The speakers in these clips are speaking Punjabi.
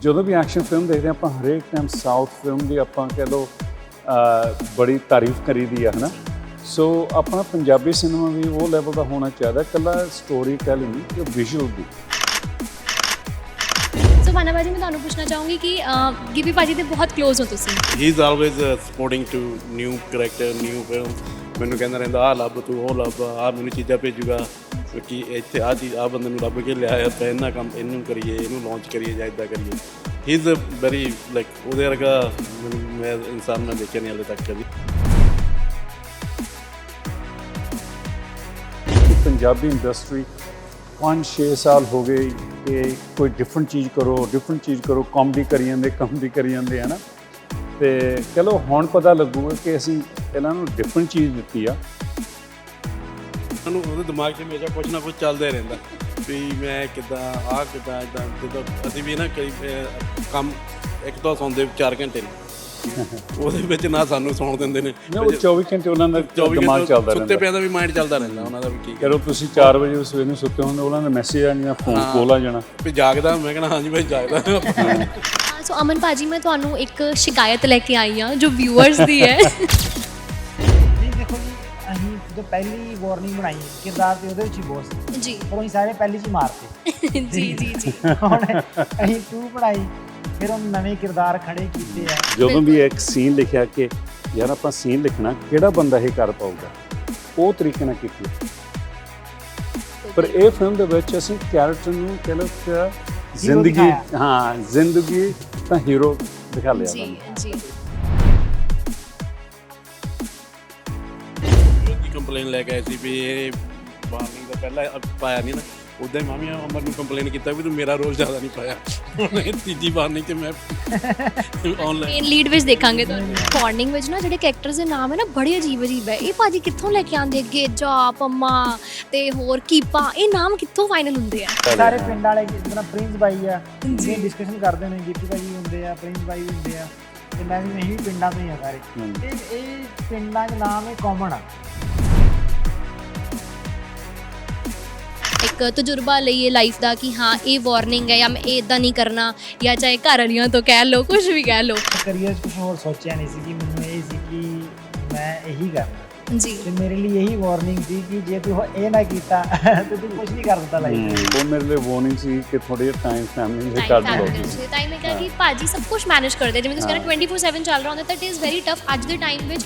ਜਦੋਂ ਵੀ ਐਕਸ਼ਨ ਫਿਲਮ ਦੇਖਦੇ ਹਾਂ ਆਪਾਂ ਹਰੇਕ ਟਾਈਮ ਸਾਊਥ ਫਿਲਮ ਦੀ ਆਪਾਂ ਕਹਿ ਅਹ, ਬੜੀ ਤਾਰੀਫ ਕਰੀਦੀ ਆ ਹਨਾ? ਸੋ ਆਪਣਾ ਪੰਜਾਬੀ ਸਿਨੇਮਾ ਵੀ ਉਹ ਲੈਵਲ ਦਾ ਹੋਣਾ ਚਾਹੀਦਾ ਕੱਲਾ ਸਟੋਰੀ ਟੈਲਿੰਗ ਤੇ ਵਿਜ਼ੂਅਲ ਵੀ। ਸੋ ਮਾਨਾ ਬਾਜੀ ਮੈਂ ਤੁਹਾਨੂੰ ਪੁੱਛਣਾ ਚਾਹੂੰਗੀ ਕਿ ਗਿੱਪੀ ਭਾਜੀ ਦੇ ਬਹੁਤ ক্লোਜ਼ ਹੋ ਤੁਸੀਂ। He is always supporting to new character new film ਮੈਨੂੰ ਕਹਿੰਦਾ ਰਹਿੰਦਾ ਆ ਲੱਭ ਤੂੰ ਉਹ ਲੱਭ ਆ ਮੈਨੂੰ ਚੀਜ਼ਾਂ ਭੇਜੂਗਾ। ਕਿ ਇੱਥੇ ਆ ਚੀਜ਼ ਆ ਬੰਦੇ ਨੂੰ ਲੱਭ ਕੇ ਲਿਆਇਆ ਤਾਂ ਇਹਨਾਂ ਕੰਮ ਇਹਨੂੰ ਕਰੀਏ, ਇਹਨੂੰ ਲਾਂਚ ਕਰੀਏ ਜਾਂ ਇਦਾਂ ਕਰੀਏ। ਹੀ ਇਜ਼ ਵੈਰੀ ਲਾਈਕ ਉਹਦੇ ਵਰਗਾ ਮੈਂ ਇਨਸਾਨ ਮੈਂ ਦੇਖਿਆ ਨਹੀਂ ਹਾਲੇ ਤੱਕ ਕਦੀ। ਪੰਜਾਬੀ ਇੰਡਸਟਰੀ 5-6 ਸਾਲ ਹੋ ਗਏ ਕਿ ਕੋਈ ਡਿਫਰੈਂਟ ਚੀਜ਼ ਕਰੋ ਡਿਫਰੈਂਟ ਚੀਜ਼ ਕਰੋ ਕਾਮੇਡੀ ਕਰੀ ਜਾਂਦੇ ਕਾਮੇਡੀ ਕਰੀ ਜਾਂਦੇ, ਹੈ ਨਾ? ਤੇ ਚਲੋ ਹੁਣ ਪਤਾ ਲੱਗੂਗਾ ਕਿ ਅਸੀਂ ਇਹਨਾਂ ਨੂੰ ਡਿਫਰੈਂਟ ਚੀਜ਼ ਦਿੱਤੀ ਆ। ਉਹਨੂੰ ਉਹਦੇ ਦਿਮਾਗ 'ਚ ਹਮੇਸ਼ਾ ਕੁਝ ਨਾ ਕੁਝ ਚੱਲਦਾ ਹੀ ਰਹਿੰਦਾ ਵੀ ਮੈਂ ਕਿਦਾਂ ਆ ਕਿਦਾਂ ਇਦਾਂ ਜਦੋਂ ਅਸੀਂ ਵੀ ਨਾ ਕਈ ਕੰਮ ਇੱਕ ਤਾਂ ਸੌਂਦੇ 4 ਘੰਟੇ ਨੇ। ਉਹਦੇ ਵਿੱਚ ਨਾ ਸਾਨੂੰ ਸੌਣ ਦਿੰਦੇ ਨੇ। ਨਾ ਉਹ 24 ਘੰਟੇ ਉਹਨਾਂ ਦਾ 24 ਦਿਮਾਗ ਘੰਟੇ ਚੱਲਦਾ ਸੁੱਤੇ ਰਹਿੰਦਾ ਪਿਆ ਦਾ ਵੀ ਮਾਈਂਡ ਚੱਲਦਾ ਰਹਿੰਦਾ ਉਹਨਾਂ ਦਾ ਵੀ ਕੀ ਕਰੋ ਤੁਸੀਂ 4 ਵਜੇ ਸਵੇਰ ਨੂੰ ਸੁੱਤੇ ਹੁੰਦੇ ਉਹਨਾਂ ਦਾ ਮੈਸੇਜ ਆ ਜਾਂ ਫੋਨ ਕੋਲ ਆ ਜਾਣਾ। ਵੀ ਜਾਗਦਾ ਮੈਂ ਕਹਿੰਦਾ ਹਾਂਜੀ ਭਾਈ ਜਾਗਦਾ। ਸੋ ਅਮਨ ਭਾਜੀ ਮੈਂ ਤੁਹਾਨੂੰ ਇੱਕ ਸ਼ਿਕਾਇਤ ਲੈ ਕੇ ਆਈ ਹਾਂ ਜੋ ਵਿਊਅਰਸ ਦੀ ਹੈ। ਪਹਿਲੀ ਵਾਰਨਿੰਗ ਬਣਾਈ ਕਿਰਦਾਰ ਤੇ ਉਹਦੇ ਵਿੱਚ ਹੀ ਬਹੁਤ ਸੀ ਜੀ। ਪਰ ਅਸੀਂ ਸਾਰੇ ਪਹਿਲੀ ਚ ਹੀ ਮਾਰਤੇ। ਜੀ ਜੀ ਜੀ। ਹੁਣ ਅਸੀਂ ਟੂ ਬਣਾਈ ਫਿਰ ਉਹ ਨਵੇਂ ਕਿਰਦਾਰ ਖੜੇ ਕੀਤੇ ਆ। ਜਦੋਂ ਵੀ ਇੱਕ ਸੀਨ ਲਿਖਿਆ ਕਿ ਯਾਰ ਆਪਾਂ ਸੀਨ ਲਿਖਣਾ ਕਿਹੜਾ ਬੰਦਾ ਇਹ ਕਰ ਪਾਊਗਾ? ਉਹ ਤਰੀਕੇ ਨਾਲ ਕੀਤੀ ਪਰ ਇਹ ਫਿਲਮ ਦੇ ਵਿੱਚ ਅਸੀਂ ਕੈਰੈਕਟਰ ਨੂੰ ਕਹਿ ਲਓ ਕਿ ਜ਼ਿੰਦਗੀ ਦਿਖਾਇਆ। ਹਾਂ ਜ਼ਿੰਦਗੀ ਤਾਂ ਹੀਰੋ ਦਿਖਾ ਲਿਆ ਜੀ ਜੀ। ਕੰਪਲੇਨ ਲੈ ਕੇ ਆਏ ਸੀ ਵੀ ਇਹ ਵਾਰਨਿੰਗ ਦਾ ਪਹਿਲਾਂ ਪਾਇਆ ਨਹੀਂ ਨਾ। ਉਦਾਂ ਹੀ ਮਾਮੀ ਅਮਰ ਨੂੰ ਕੰਪਲੇਨ ਕੀਤਾ ਵੀ ਤੂੰ ਮੇਰਾ ਰੋਲ ਜ਼ਿਆਦਾ ਨਹੀਂ ਪਾਇਆ। ਇਹ ਤੀਜੀ ਵਾਰਨਿੰਗ ਤੇ ਮੈਂ ਆਨਲਾਈਨ ਮੇਨ ਲੀਡ ਵਿੱਚ ਦੇਖਾਂਗੇ ਤੁਹਾਨੂੰ। ਮਾਰਨਿੰਗ ਵਿੱਚ ਨਾ ਜਿਹੜੇ ਕੈਰੈਕਟਰਸ ਦੇ ਨਾਮ ਹੈ ਨਾ ਬੜੇ ਅਜੀਬ ਅਜੀਬ ਹੈ। ਇਹ ਭਾਜੀ ਕਿੱਥੋਂ ਲੈ ਕੇ ਆਉਂਦੇ? ਗੇਜਾ ਪੰਮਾ ਤੇ ਹੋਰ ਕੀਪਾ ਇਹ ਨਾਮ ਕਿੱਥੋਂ ਫਾਈਨਲ ਹੁੰਦੇ ਆ? ਸਾਰੇ ਪਿੰਡ ਵਾਲੇ ਜਿਸ ਤਰ੍ਹਾਂ ਪ੍ਰਿੰਸ ਬਾਈ ਆ ਇਹ ਡਿਸਕਸ਼ਨ ਕਰਦੇ ਨੇ ਗਿੱਪੀ ਭਾਈ ਵੀ ਹੁੰਦੇ ਆ ਪ੍ਰਿੰਸ ਬਾਈ ਹੁੰਦੇ ਆ। ਤੇ ਮੈਂ ਵੀ ਇਹੀ ਪਿੰਡਾਂ ਤੋਂ ਹੀ ਆ ਸਾਰੇ। ਤੇ ਇਹ ਪਿੰਡਾਂ ਦੇ ਨਾਮ ਇਹ ਕਾਮਨ ਆ। ਇੱਕ ਤਜਰਬਾ ਲਈਏ ਲਾਈਫ ਦਾ ਕਿ ਹਾਂ ਇਹ ਵਾਰਨਿੰਗ ਹੈ ਜਾਂ ਮੈਂ ਇਹ ਇਦਾਂ ਨਹੀਂ ਕਰਨਾ ਜਾਂ ਚਾਹੇ ਘਰ ਵਾਲੀਆਂ ਤੋਂ ਕਹਿ ਲਓ ਕੁਝ ਵੀ ਕਹਿ ਲਓ। ਕਰੀਅਰ 'ਚ ਕੁਝ ਹੋਰ ਸੋਚਿਆ ਨਹੀਂ ਸੀ ਕਿ ਮੈਨੂੰ ਇਹ ਸੀ ਕਿ ਮੈਂ ਇਹੀ ਕਰਨਾ। ਜੀ। ਤੇ ਮੇਰੇ ਲਈ ਇਹੀ ਵਾਰਨਿੰਗ ਸੀ ਕਿ ਜੇ ਤੂੰ ਇਹ ਨਾ ਕੀਤਾ ਤੇ ਤੂੰ ਕੁਝ ਨਹੀਂ ਕਰ ਸਕਦਾ ਲਾਈਫ ਹਮ, ਉਹ ਮੇਰੇ ਲਈ ਵਾਰਨਿੰਗ ਸੀ ਕਿ ਥੋੜੀ ਟਾਈਮ ਫੈਮਿਲੀ ਟਾਈਮ ਕੱਢ ਲਓ। ਹੀ ਮੈਂ ਕਿਹਾ ਕਿ ਭਾਜੀ ਸਭ ਕੁਝ ਮੈਨੇਜ ਕਰਦੇ। ਜਿਵੇਂ ਤੁਸੀਂ ਕਹਿੰਦੇ 24/7 ਚੱਲ ਰਿਹਾ ਹੁੰਦਾ ਤਾਂ ਇਟ ਇਜ਼ ਵੈਰੀ ਟਫ ਅੱਜ ਦੇ ਟਾਈਮ ਵਿੱਚ।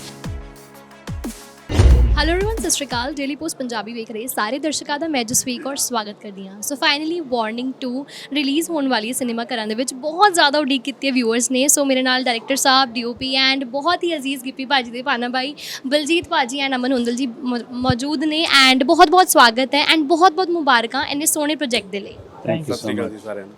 ਹੈਲੋ एवरीवन ਸਤਿ ਸ਼੍ਰੀ ਅਕਾਲ ਡੇਲੀ ਪੋਸਟ ਪੰਜਾਬੀ ਵੇਖ ਰਹੇ ਸਾਰੇ ਦਰਸ਼ਕਾਂ ਦਾ ਮੈਂ ਜਸਵੀਰ ਕੌਰ ਸਵਾਗਤ ਕਰਦੀ ਹਾਂ ਸੋ ਫਾਈਨਲੀ ਵਾਰਨਿੰਗ 2 ਰਿਲੀਜ਼ ਹੋਣ ਵਾਲੀ ਹੈ ਸਿਨੇਮਾ ਘਰਾਂ ਦੇ ਵਿੱਚ ਬਹੁਤ ਜ਼ਿਆਦਾ ਉਡੀਕ ਕੀਤੀ ਹੈ ਵਿਊਅਰਸ ਨੇ ਸੋ ਮੇਰੇ ਨਾਲ ਡਾਇਰੈਕਟਰ ਸਾਹਿਬ ਡੀਓਪੀ ਐਂਡ ਬਹੁਤ ਹੀ ਅਜ਼ੀਜ਼ ਗਿੱਪੀ ਭਾਜੀ ਦੇ ਪਾਨਾ ਬਾਈ ਬਲਜੀਤ ਭਾਜੀ ਐਂਡ ਅਮਨ ਹੁੰਦਲ ਜੀ ਮ- ਮੌਜੂਦ ਨੇ ਐਂਡ ਬਹੁਤ ਬਹੁਤ ਸਵਾਗਤ ਹੈ ਐਂਡ ਬਹੁਤ ਬਹੁਤ ਮੁਬਾਰਕਾਂ ਇੰਨੇ ਸੋਹਣੇ ਪ੍ਰੋਜੈਕਟ ਦੇ ਲਈ ਥੈਂਕ ਯੂ ਸਤਿ ਸੋ ਸ਼੍ਰੀ ਅਕਾਲ ਮਚ ਜੀ ਸਾਰਿਆਂ ਨੂੰ ਜੀ ਆ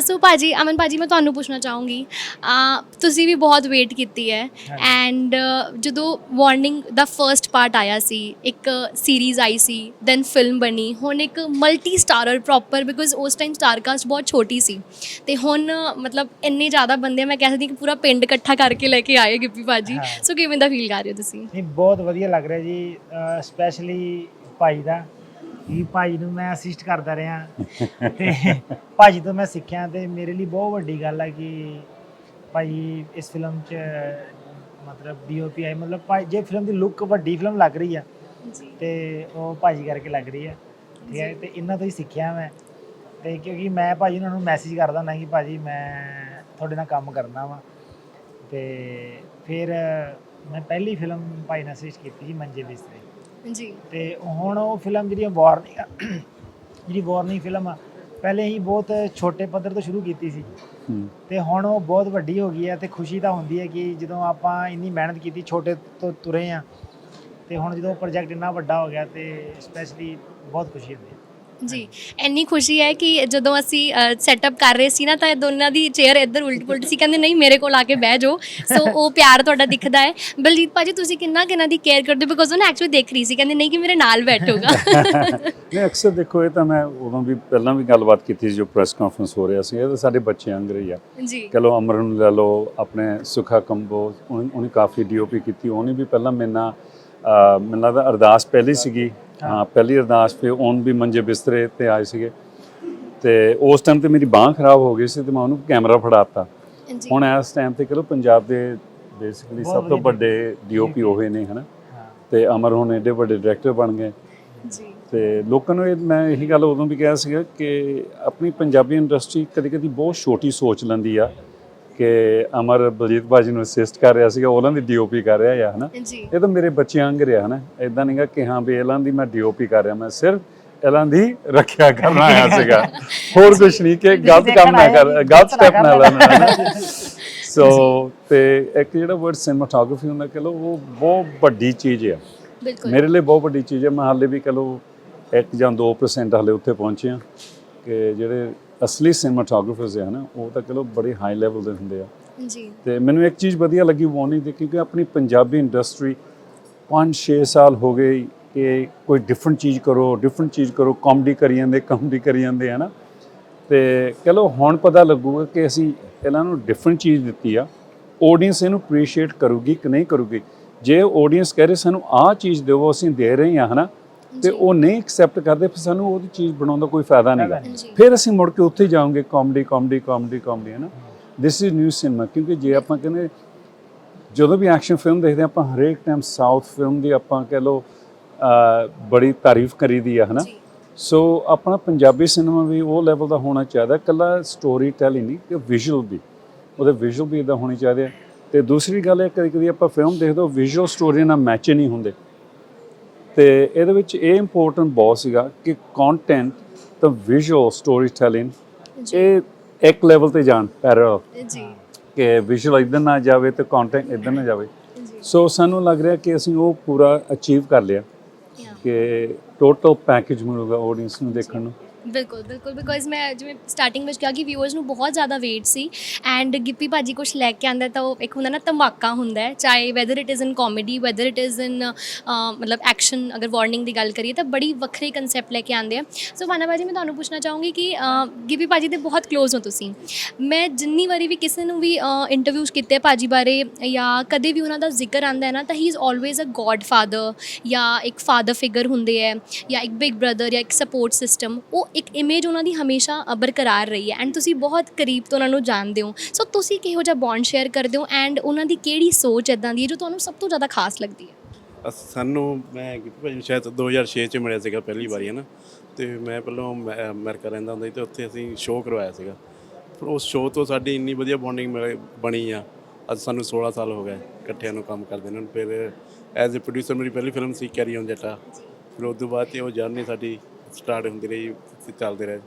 ਸੋ ਭਾਜੀ ਅਮਨ ਭਾਜੀ ਮੈਂ ਤੁਹਾਨੂੰ ਪੁੱਛਣਾ ਚਾਹੂੰਗੀ ਆ ਤੁਸੀਂ ਵੀ ਬਹੁਤ ਵੇਟ ਕੀਤੀ ਹੈ ਐਂਡ ਜਦੋਂ ਵਾਰਨਿੰਗ ਦਾ ਫਰਸਟ ਪਾਰਟ ਆਇਆ ਸੀ ਇੱਕ ਸੀਰੀਜ਼ ਆਈ ਸੀ ਦੈਨ ਫਿਲਮ ਬਣੀ ਹੁਣ ਇੱਕ ਮਲਟੀ ਸਟਾਰਰ ਪ੍ਰੋਪਰ ਬਿਕੋਜ਼ ਉਸ ਟਾਈਮ ਸਟਾਰਕਾਸਟ ਬਹੁਤ ਛੋਟੀ ਸੀ ਤੇ ਹੁਣ ਮਤਲਬ ਇੰਨੇ ਜ਼ਿਆਦਾ ਬੰਦੇ ਮੈਂ ਕਹਿ ਸਕਦੀ ਕਿ ਪੂਰਾ ਪਿੰਡ ਇਕੱਠਾ ਕਰਕੇ ਲੈ ਕੇ ਆਏ ਗਿੱਪੀ ਭਾਜੀ। ਸੋ ਕਿਵੇਂ ਦਾ ਫੀਲ ਕਰ ਰਹੇ ਹੋ ਤੁਸੀਂ ਨਹੀਂ ਬਹੁਤ ਵਧੀਆ ਲੱਗ ਰਿਹਾ ਜੀ ਸਪੈਸ਼ਲੀ ਭਾਈ ਦਾ ਕਿ ਭਾਈ ਨੂੰ ਮੈਂ ਅਸਿਸਟ ਕਰਦਾ ਰਿਹਾ। ਤੇ ਭਾਜੀ ਤੋਂ ਮੈਂ ਸਿੱਖਿਆ ਤੇ ਮੇਰੇ ਲਈ ਬਹੁਤ ਵੱਡੀ ਗੱਲ ਹੈ ਕਿ ਭਾਈ ਇਸ ਫਿਲਮ 'ਚ ਮਤਲਬ ਡੀਓਪੀ ਆਈ ਮਤਲਬ ਭਾਈ ਜੇ ਫਿਲਮ ਦੀ ਲੁੱਕ ਵੱਡੀ ਫਿਲਮ ਲੱਗ ਰਹੀ ਆ ਜੀ। ਤੇ ਉਹ ਭਾਜੀ ਕਰਕੇ ਲੱਗ ਰਹੀ ਹੈ ਠੀਕ ਹੈ ਤੇ ਇਹਨਾਂ ਤੋਂ ਹੀ ਸਿੱਖਿਆ ਮੈਂ। ਤੇ ਕਿਉਂਕਿ ਮੈਂ ਭਾਜੀ ਉਹਨਾਂ ਨੂੰ ਮੈਸੇਜ ਕਰਦਾ ਹੁੰਦਾ ਕਿ ਭਾਜੀ ਮੈਂ ਤੁਹਾਡੇ ਨਾਲ ਕੰਮ ਕਰਨਾ ਵਾ। ਤੇ ਫਿਰ ਮੈਂ ਪਹਿਲੀ ਫਿਲਮ ਭਾਈ ਨਾਲ ਅਸਿਸਟ ਕੀਤੀ ਸੀ ਮੰਜੇ ਬਿਸਤਰੇ। ਜੀ। ਤੇ ਹੁਣ ਉਹ ਫਿਲਮ ਜਿਹੜੀ ਵਾਰਨਿੰਗ ਜਿਹੜੀ ਵਾਰਨਿੰਗ ਫਿਲਮ ਆ ਪਹਿਲੇ ਹੀ ਬਹੁਤ ਛੋਟੇ ਪੱਧਰ ਤੋਂ ਸ਼ੁਰੂ ਕੀਤੀ ਸੀ। ਤੇ ਹੁਣ ਉਹ ਬਹੁਤ ਵੱਡੀ ਹੋ ਗਈ ਹੈ ਤੇ ਖੁਸ਼ੀ ਤਾਂ ਹੁੰਦੀ ਹੈ ਕਿ ਜਦੋਂ ਆਪਾਂ ਇੰਨੀ ਮਿਹਨਤ ਕੀਤੀ ਛੋਟੇ ਤੋਂ ਤੁਰੇ ਆ ਤੇ ਹੁਣ ਜਦੋਂ ਪ੍ਰੋਜੈਕਟ ਇੰਨਾ ਵੱਡਾ ਹੋ ਗਿਆ ਤੇ ਸਪੈਸ਼ਲੀ ਬਹੁਤ ਖੁਸ਼ੀ ਹੁੰਦੀ ਹੈ ਜੀ ਇੰਨੀ ਖੁਸ਼ੀ ਹੈ ਕਿ ਜਦੋਂ ਅਸੀਂ ਸੈਟਅਪ ਕਰ ਰਹੇ ਸੀ ਨਾ ਤਾਂ ਦੋਨਾਂ ਦੀ ਚੇਅਰ ਇੱਧਰ ਉਲਟ ਪੁਲਟ ਸੀ। ਕਹਿੰਦੇ ਨਹੀਂ ਮੇਰੇ ਕੋਲ ਆ ਕੇ ਬਹਿ ਜਾਓ। ਸੋ ਉਹ ਪਿਆਰ ਤੁਹਾਡਾ ਦਿਖਦਾ ਹੈ। ਬਲਜੀਤ ਭਾਜੀ ਤੁਸੀਂ ਕਿੰਨਾ ਕਿੰਨਾ ਦੀ ਕੇਅਰ ਕਰਦੇ? ਬਿਕੋਜ਼ ਉਹਨੇ ਐਕਚੁਅਲੀ ਦੇਖ ਰਹੀ ਸੀ। ਕਹਿੰਦੇ ਨਹੀਂ ਕਿ ਮੇਰੇ ਨਾਲ ਬੈਠੂਗਾ। ਨਹੀਂ ਅਕਸਰ ਦੇਖੋ ਇਹ ਤਾਂ ਮੈਂ ਉਦੋਂ ਵੀ ਪਹਿਲਾਂ ਵੀ ਗੱਲਬਾਤ ਕੀਤੀ ਸੀ ਜੋ ਪ੍ਰੈਸ ਕਾਨਫਰੰਸ ਹੋ ਰਿਹਾ ਸੀ। ਇਹ ਤਾਂ ਸਾਡੇ ਬੱਚੇ ਅੰਗਰੇ ਹੀ ਆ। ਜੀ। ਕਹ ਲਓ ਅਮਰਨ ਨੂੰ ਲੈ ਲਓ ਆਪਣੇ ਸੁਖਾ ਕੰਬੋ ਉਹਨੇ ਕਾਫੀ ਡੀਓਪੀ ਕੀਤੀ। ਉਹਨੇ ਵੀ ਪਹਿਲਾਂ ਅਹ, ਮੈਨੂੰ ਲੱਗਦਾ ਅਰਦਾਸ ਪਹਿਲੀ ਸੀਗੀ। ਹਾਂ ਪਹਿਲੀ ਅਰਦਾਸ ਫਿਰ ਉਹਨ ਵੀ ਮੰਜੇ ਬਿਸਤਰੇ ਤੇ ਆਏ ਸੀਗੇ। ਤੇ ਉਸ ਟਾਈਮ ਤੇ ਮੇਰੀ ਬਾਹ ਖਰਾਬ ਹੋ ਗਈ ਸੀ ਤੇ ਮੈਂ ਉਹਨੂੰ ਕੈਮਰਾ ਫੜਾਤਾ। ਹੁਣ ਇਸ ਟਾਈਮ ਤੇ ਚਲੋ ਪੰਜਾਬ ਦੇ ਬੇਸਿਕਲੀ ਸਭ ਤੋਂ ਵੱਡੇ ਡੀਓਪੀ ਹੋਏ ਨੇ ਹਨਾ? ਤੇ ਅਮਰ ਹੁਣ ਏਡੇ ਵੱਡੇ ਡਾਇਰੈਕਟਰ ਬਣ ਗਏ। ਜੀ। ਤੇ ਲੋਕਾਂ ਨੂੰ ਇਹ ਮੈਂ ਇਹੀ ਗੱਲ ਉਦੋਂ ਵੀ ਕਿਹਾ ਸੀਗਾ ਕਿ ਆਪਣੀ ਪੰਜਾਬੀ ਇੰਡਸਟਰੀ ਕਦੀ-ਕਦੀ ਬਹੁਤ ਛੋਟੀ ਸੋਚ ਲੈਂਦੀ ਆ। ਕਿ ਅਮਰ ਬਲਜੀਤ ਬਾਜੀ ਨੂੰ ਅਸਿਸਟ ਕਰ ਰਿਹਾ ਸੀਗਾ ਉਹਨਾਂ ਦੀ ਡੀਓਪੀ ਕਰ ਰਿਹਾ ਆ ਹਨਾ? ਜੀ। ਇਹ ਤਾਂ ਮੇਰੇ ਬੱਚਿਆਂ ਵਾਂਗ ਰਿਹਾ ਹਨਾ? ਇਦਾਂ ਨਹੀਂਗਾ ਕਿ ਹਾਂ ਵੀ ਇਹਨਾਂ ਦੀ ਮੈਂ ਡੀਓਪੀ ਕਰ ਰਿਹਾ ਮੈਂ ਸਿਰਫ ਇਹਨਾਂ ਦੀ ਰੱਖਿਆ ਕਰਨ ਆਇਆ ਸੀਗਾ। ਹੋਰ ਕੁਝ ਨਹੀਂ ਕਿ ਗਲਤ ਕੰਮ ਨਾ ਕਰ ਗਲਤ ਸਟੈਪ ਨਾ ਲੈਣਾ ਸੋ ਤੇ ਇੱਕ ਜਿਹੜਾ ਵਰਡ ਸਿਨੇਮਾਟੋਗ੍ਰਾਫੀ ਹੁੰਦਾ ਕਿ ਲੋ ਉਹ ਬਹੁਤ ਵੱਡੀ ਚੀਜ਼ ਆ। ਬਿਲਕੁਲ। ਮੇਰੇ ਲਈ ਬਹੁਤ ਵੱਡੀ ਚੀਜ਼ ਹੈ ਮੈਂ ਹਾਲੇ ਵੀ ਕਹ ਲਓ 1 ਜਾਂ 2% ਹਾਲੇ ਉੱਥੇ ਪਹੁੰਚੇ ਹਾਂ ਕਿ ਜਿਹੜੇ ਅਸਲੀ ਸਿਨੇਮਾਟੋਗ੍ਰਾਫਰਸ ਆ ਨਾ ਉਹ ਤਾਂ ਚਲੋ ਬੜੇ ਹਾਈ ਲੈਵਲ ਦੇ ਹੁੰਦੇ ਆ। ਜੀ। ਤੇ ਮੈਨੂੰ ਇੱਕ ਚੀਜ਼ ਵਧੀਆ ਲੱਗੀ ਵਾਰਨਿੰਗ ਦੀ ਕਿਉਂਕਿ ਆਪਣੀ ਪੰਜਾਬੀ ਇੰਡਸਟਰੀ 5-6 ਸਾਲ ਹੋ ਗਏ ਕਿ ਕੋਈ ਡਿਫਰੈਂਟ ਚੀਜ਼ ਕਰੋ ਡਿਫਰੈਂਟ ਚੀਜ਼ ਕਰੋ ਕਾਮੇਡੀ ਕਰੀ ਜਾਂਦੇ ਕਾਮੇਡੀ ਕਰੀ ਜਾਂਦੇ ਹੈ ਨਾ? ਤੇ ਕਹ ਲੋ ਹੁਣ ਪਤਾ ਲੱਗੂਗਾ ਕਿ ਅਸੀਂ ਇਹਨਾਂ ਨੂੰ ਡਿਫਰੈਂਟ ਚੀਜ਼ ਦਿੱਤੀ ਆ। ਆਡੀਅנס ਇਹਨੂੰ ਅਪਰੀਸ਼ੀਏਟ ਕਰੂਗੀ ਕਿ ਨਹੀਂ ਕਰੂਗੀ? ਜੇ ਆਡੀਅנס ਕਹੇ ਸਾਨੂੰ ਆਹ ਚੀਜ਼ ਦਿਵੋ ਅਸੀਂ ਦੇ ਰਹੇ ਹਾਂ ਹਨਾ ਤੇ ਉਹ ਨਹੀਂ ਐਕਸੈਪਟ ਕਰਦੇ ਫਿਰ ਸਾਨੂੰ ਉਹਦੀ ਚੀਜ਼ ਬਣਾਉਣ ਦਾ ਕੋਈ ਫਾਇਦਾ ਨਹੀਂਗਾ ਜੀ ਫਿਰ ਅਸੀਂ ਮੁੜ ਕੇ ਉੱਥੇ ਜਾਵਾਂਗੇ ਕਾਮੇਡੀ ਕਾਮੇਡੀ ਕਾਮੇਡੀ ਕਾਮੇਡੀ ਹੈ ਨਾ ਦਿਸ ਇਜ਼ ਨਿਊ ਸਿਨੇਮਾ ਕਿਉਂਕਿ ਜੇ ਆਪਾਂ ਕਹਿੰਦੇ ਜਦੋਂ ਵੀ ਐਕਸ਼ਨ ਫਿਲਮ ਦੇਖਦੇ ਹਾਂ ਆਪਾਂ ਹਰੇਕ ਟਾਈਮ ਸਾਊਥ ਫਿਲਮ ਦੀ ਆਪਾਂ ਕਹਿ ਅਹ, ਬੜੀ ਤਾਰੀਫ ਕਰੀਦੀ ਆ ਹਨਾ। ਸੋ ਆਪਣਾ ਪੰਜਾਬੀ ਸਿਨੇਮਾ ਵੀ ਉਹ ਲੈਵਲ ਦਾ ਹੋਣਾ ਚਾਹੀਦਾ ਕੱਲਾ ਸਟੋਰੀ ਟੈਲਿੰਗ ਨਹੀਂ ਕਿ ਵਿਜ਼ੂਅਲ ਵੀ। ਉਹਦੇ ਵਿਜ਼ੂਅਲ ਵੀ ਇਦਾਂ ਹੋਣੀ ਚਾਹੀਦੇ ਆ। ਤੇ ਦੂਸਰੀ ਗੱਲ ਇਹ ਕਦੀ ਕਦੀ ਆਪਾਂ ਫਿਲਮ ਦੇਖਦੇ ਹਾਂ ਵਿਜ਼ੂਅਲ ਸਟੋਰੀ ਨਾਲ ਮੈਚ ਨਹੀਂ ਹੁੰਦੇ। ਤੇ ਇਹਦੇ ਵਿੱਚ ਇਹ ਇੰਪੋਰਟੈਂਟ ਬਹੁਤ ਸੀਗਾ ਕਿ ਕੰਟੈਂਟ ਤੇ ਵਿਜ਼ੂਅਲ ਸਟੋਰੀ ਟੈਲਿੰਗ ਇਹ ਇੱਕ ਲੈਵਲ ਤੇ ਜਾਣ ਪੈਰਲ ਜੀ। ਕਿ ਵਿਜ਼ੂਅਲ ਇਧਰ ਨਾ ਜਾਵੇ ਤੇ ਕੰਟੈਂਟ ਇਧਰ ਨਾ ਜਾਵੇ। ਸੋ ਸਾਨੂੰ ਲੱਗ ਰਿਹਾ ਕਿ ਅਸੀਂ ਉਹ ਪੂਰਾ ਅਚੀਵ ਕਰ ਲਿਆ. ਕਿ ਟੋਟਲ ਪੈਕੇਜ ਮਿਲੂਗਾ ਆਡੀਅנס ਨੂੰ ਦੇਖਣ ਨੂੰ। ਬਿਲਕੁਲ ਬਿਲਕੁਲ ਬਿਕੋਜ਼ ਮੈਂ ਜਿਵੇਂ ਸਟਾਰਟਿੰਗ ਵਿੱਚ ਕਿਹਾ ਕਿ ਵਿਊਅਰਸ ਨੂੰ ਬਹੁਤ ਜ਼ਿਆਦਾ ਵੇਟ ਸੀ ਐਂਡ ਗਿੱਪੀ ਭਾਜੀ ਕੁਝ ਲੈ ਕੇ ਆਂਦਾ ਤਾਂ ਉਹ ਇੱਕ ਹੁੰਦਾ ਨਾ ਧਮਾਕਾ ਹੁੰਦਾ ਹੈ ਚਾਹੇ whether it is in comedy whether it is in ਮਤਲਬ ਐਕਸ਼ਨ ਅਗਰ ਵਾਰਨਿੰਗ ਦੀ ਗੱਲ ਕਰੀਏ ਤਾਂ ਬੜੀ ਵੱਖਰੇ ਕਨਸੈਪਟ ਲੈ ਕੇ ਆਂਦੇ ਆ ਸੋ ਵਾਨਾ ਭਾਜੀ ਮੈਂ ਤੁਹਾਨੂੰ ਪੁੱਛਣਾ ਚਾਹੂੰਗੀ ਕਿ ਅ, ਗਿੱਪੀ ਭਾਜੀ ਦੇ ਬਹੁਤ ক্লোਜ਼ ਹੋ ਤੁਸੀਂ। ਮੈਂ ਜਿੰਨੀ ਵਾਰੀ ਵੀ ਕਿਸੇ ਨੂੰ ਵੀ ਇੰਟਰਵਿਊਜ਼ ਕੀਤੇ ਆ ਭਾਜੀ ਬਾਰੇ ਜਾਂ ਕਦੇ ਵੀ ਉਹਨਾਂ ਦਾ ਜ਼ਿਕਰ ਆਂਦਾ ਹੈ ਨਾ ਤਾਂ he is always a godfather ਜਾਂ ਇੱਕ ਫਾਦਰ ਫਿਗਰ ਹੁੰਦੇ ਹੈ ਜਾਂ ਇੱਕ ਬਿਗ ਬ੍ਰਦਰ ਜਾਂ ਇੱਕ ਸਪੋਰਟ ਸਿਸਟਮ ਉਹ ਇੱਕ ਇਮੇਜ ਉਹਨਾਂ ਦੀ ਹਮੇਸ਼ਾ ਬਰਕਰਾਰ ਰਹੀ ਹੈ ਐਂਡ ਤੁਸੀਂ ਬਹੁਤ ਕਰੀਬ ਤੋਂ ਉਹਨਾਂ ਨੂੰ ਜਾਣਦੇ ਹੋ। ਸੋ ਤੁਸੀਂ ਕਿਹੋ ਜਿਹਾ ਬੌਂਡ ਸ਼ੇਅਰ ਕਰਦੇ ਹੋ ਐਂਡ ਉਹਨਾਂ ਦੀ ਕਿਹੜੀ ਸੋਚ ਇਦਾਂ ਦੀ ਹੈ ਜੋ ਤੁਹਾਨੂੰ ਸਭ ਤੋਂ ਜ਼ਿਆਦਾ ਖਾਸ ਲੱਗਦੀ ਹੈ? ਅਸ- ਸਾਨੂੰ ਮੈਂ ਗਿੱਪੀ ਭਾਜੀ ਨੂੰ ਸ਼ਾਇਦ 2006 ਚ ਮਿਲਿਆ ਸੀਗਾ ਪਹਿਲੀ ਵਾਰੀ, ਹੈ ਨਾ? ਤੇ ਮੈਂ ਪਹਿਲਾਂ ਅਮੈ- ਅਮਰੀਕਾ ਰਹਿੰਦਾ ਹੁੰਦਾ ਸੀ ਤੇ ਉੱਥੇ ਅਸੀਂ ਸ਼ੋਅ ਕਰਵਾਇਆ ਸੀਗਾ। ਪਰ ਉਸ ਸ਼ੋਅ ਤੋਂ ਸਾਡੀ ਇੰਨੀ ਵਧੀਆ ਬੌਂਡਿੰਗ ਬਣੀ ਆ। ਅੱਜ ਸਾਨੂੰ 16 ਸਾਲ ਹੋ ਗਏ ਇਕੱਠਿਆਂ ਨੂੰ ਕੰਮ ਕਰਦੇ ਨੂੰ। ਫਿਰ ਐਜ਼ ਅ ਪ੍ਰੋਡਿਊਸਰ ਮੇਰੀ ਪਹਿਲੀ ਫਿਲਮ ਸੀ ਕੈਰੀ ਔਨ ਜੱਟਾ। ਫਿਰ ਉਸ ਤੋਂ ਬਾਅਦ ਤੇ ਉਹ ਜਰਨੀ ਸਾਡੀ ਸਟਾਰਟ ਹੁੰਦੀ ਰਹੀ, ਤੇ ਚੱਲਦੇ ਰਹੇ।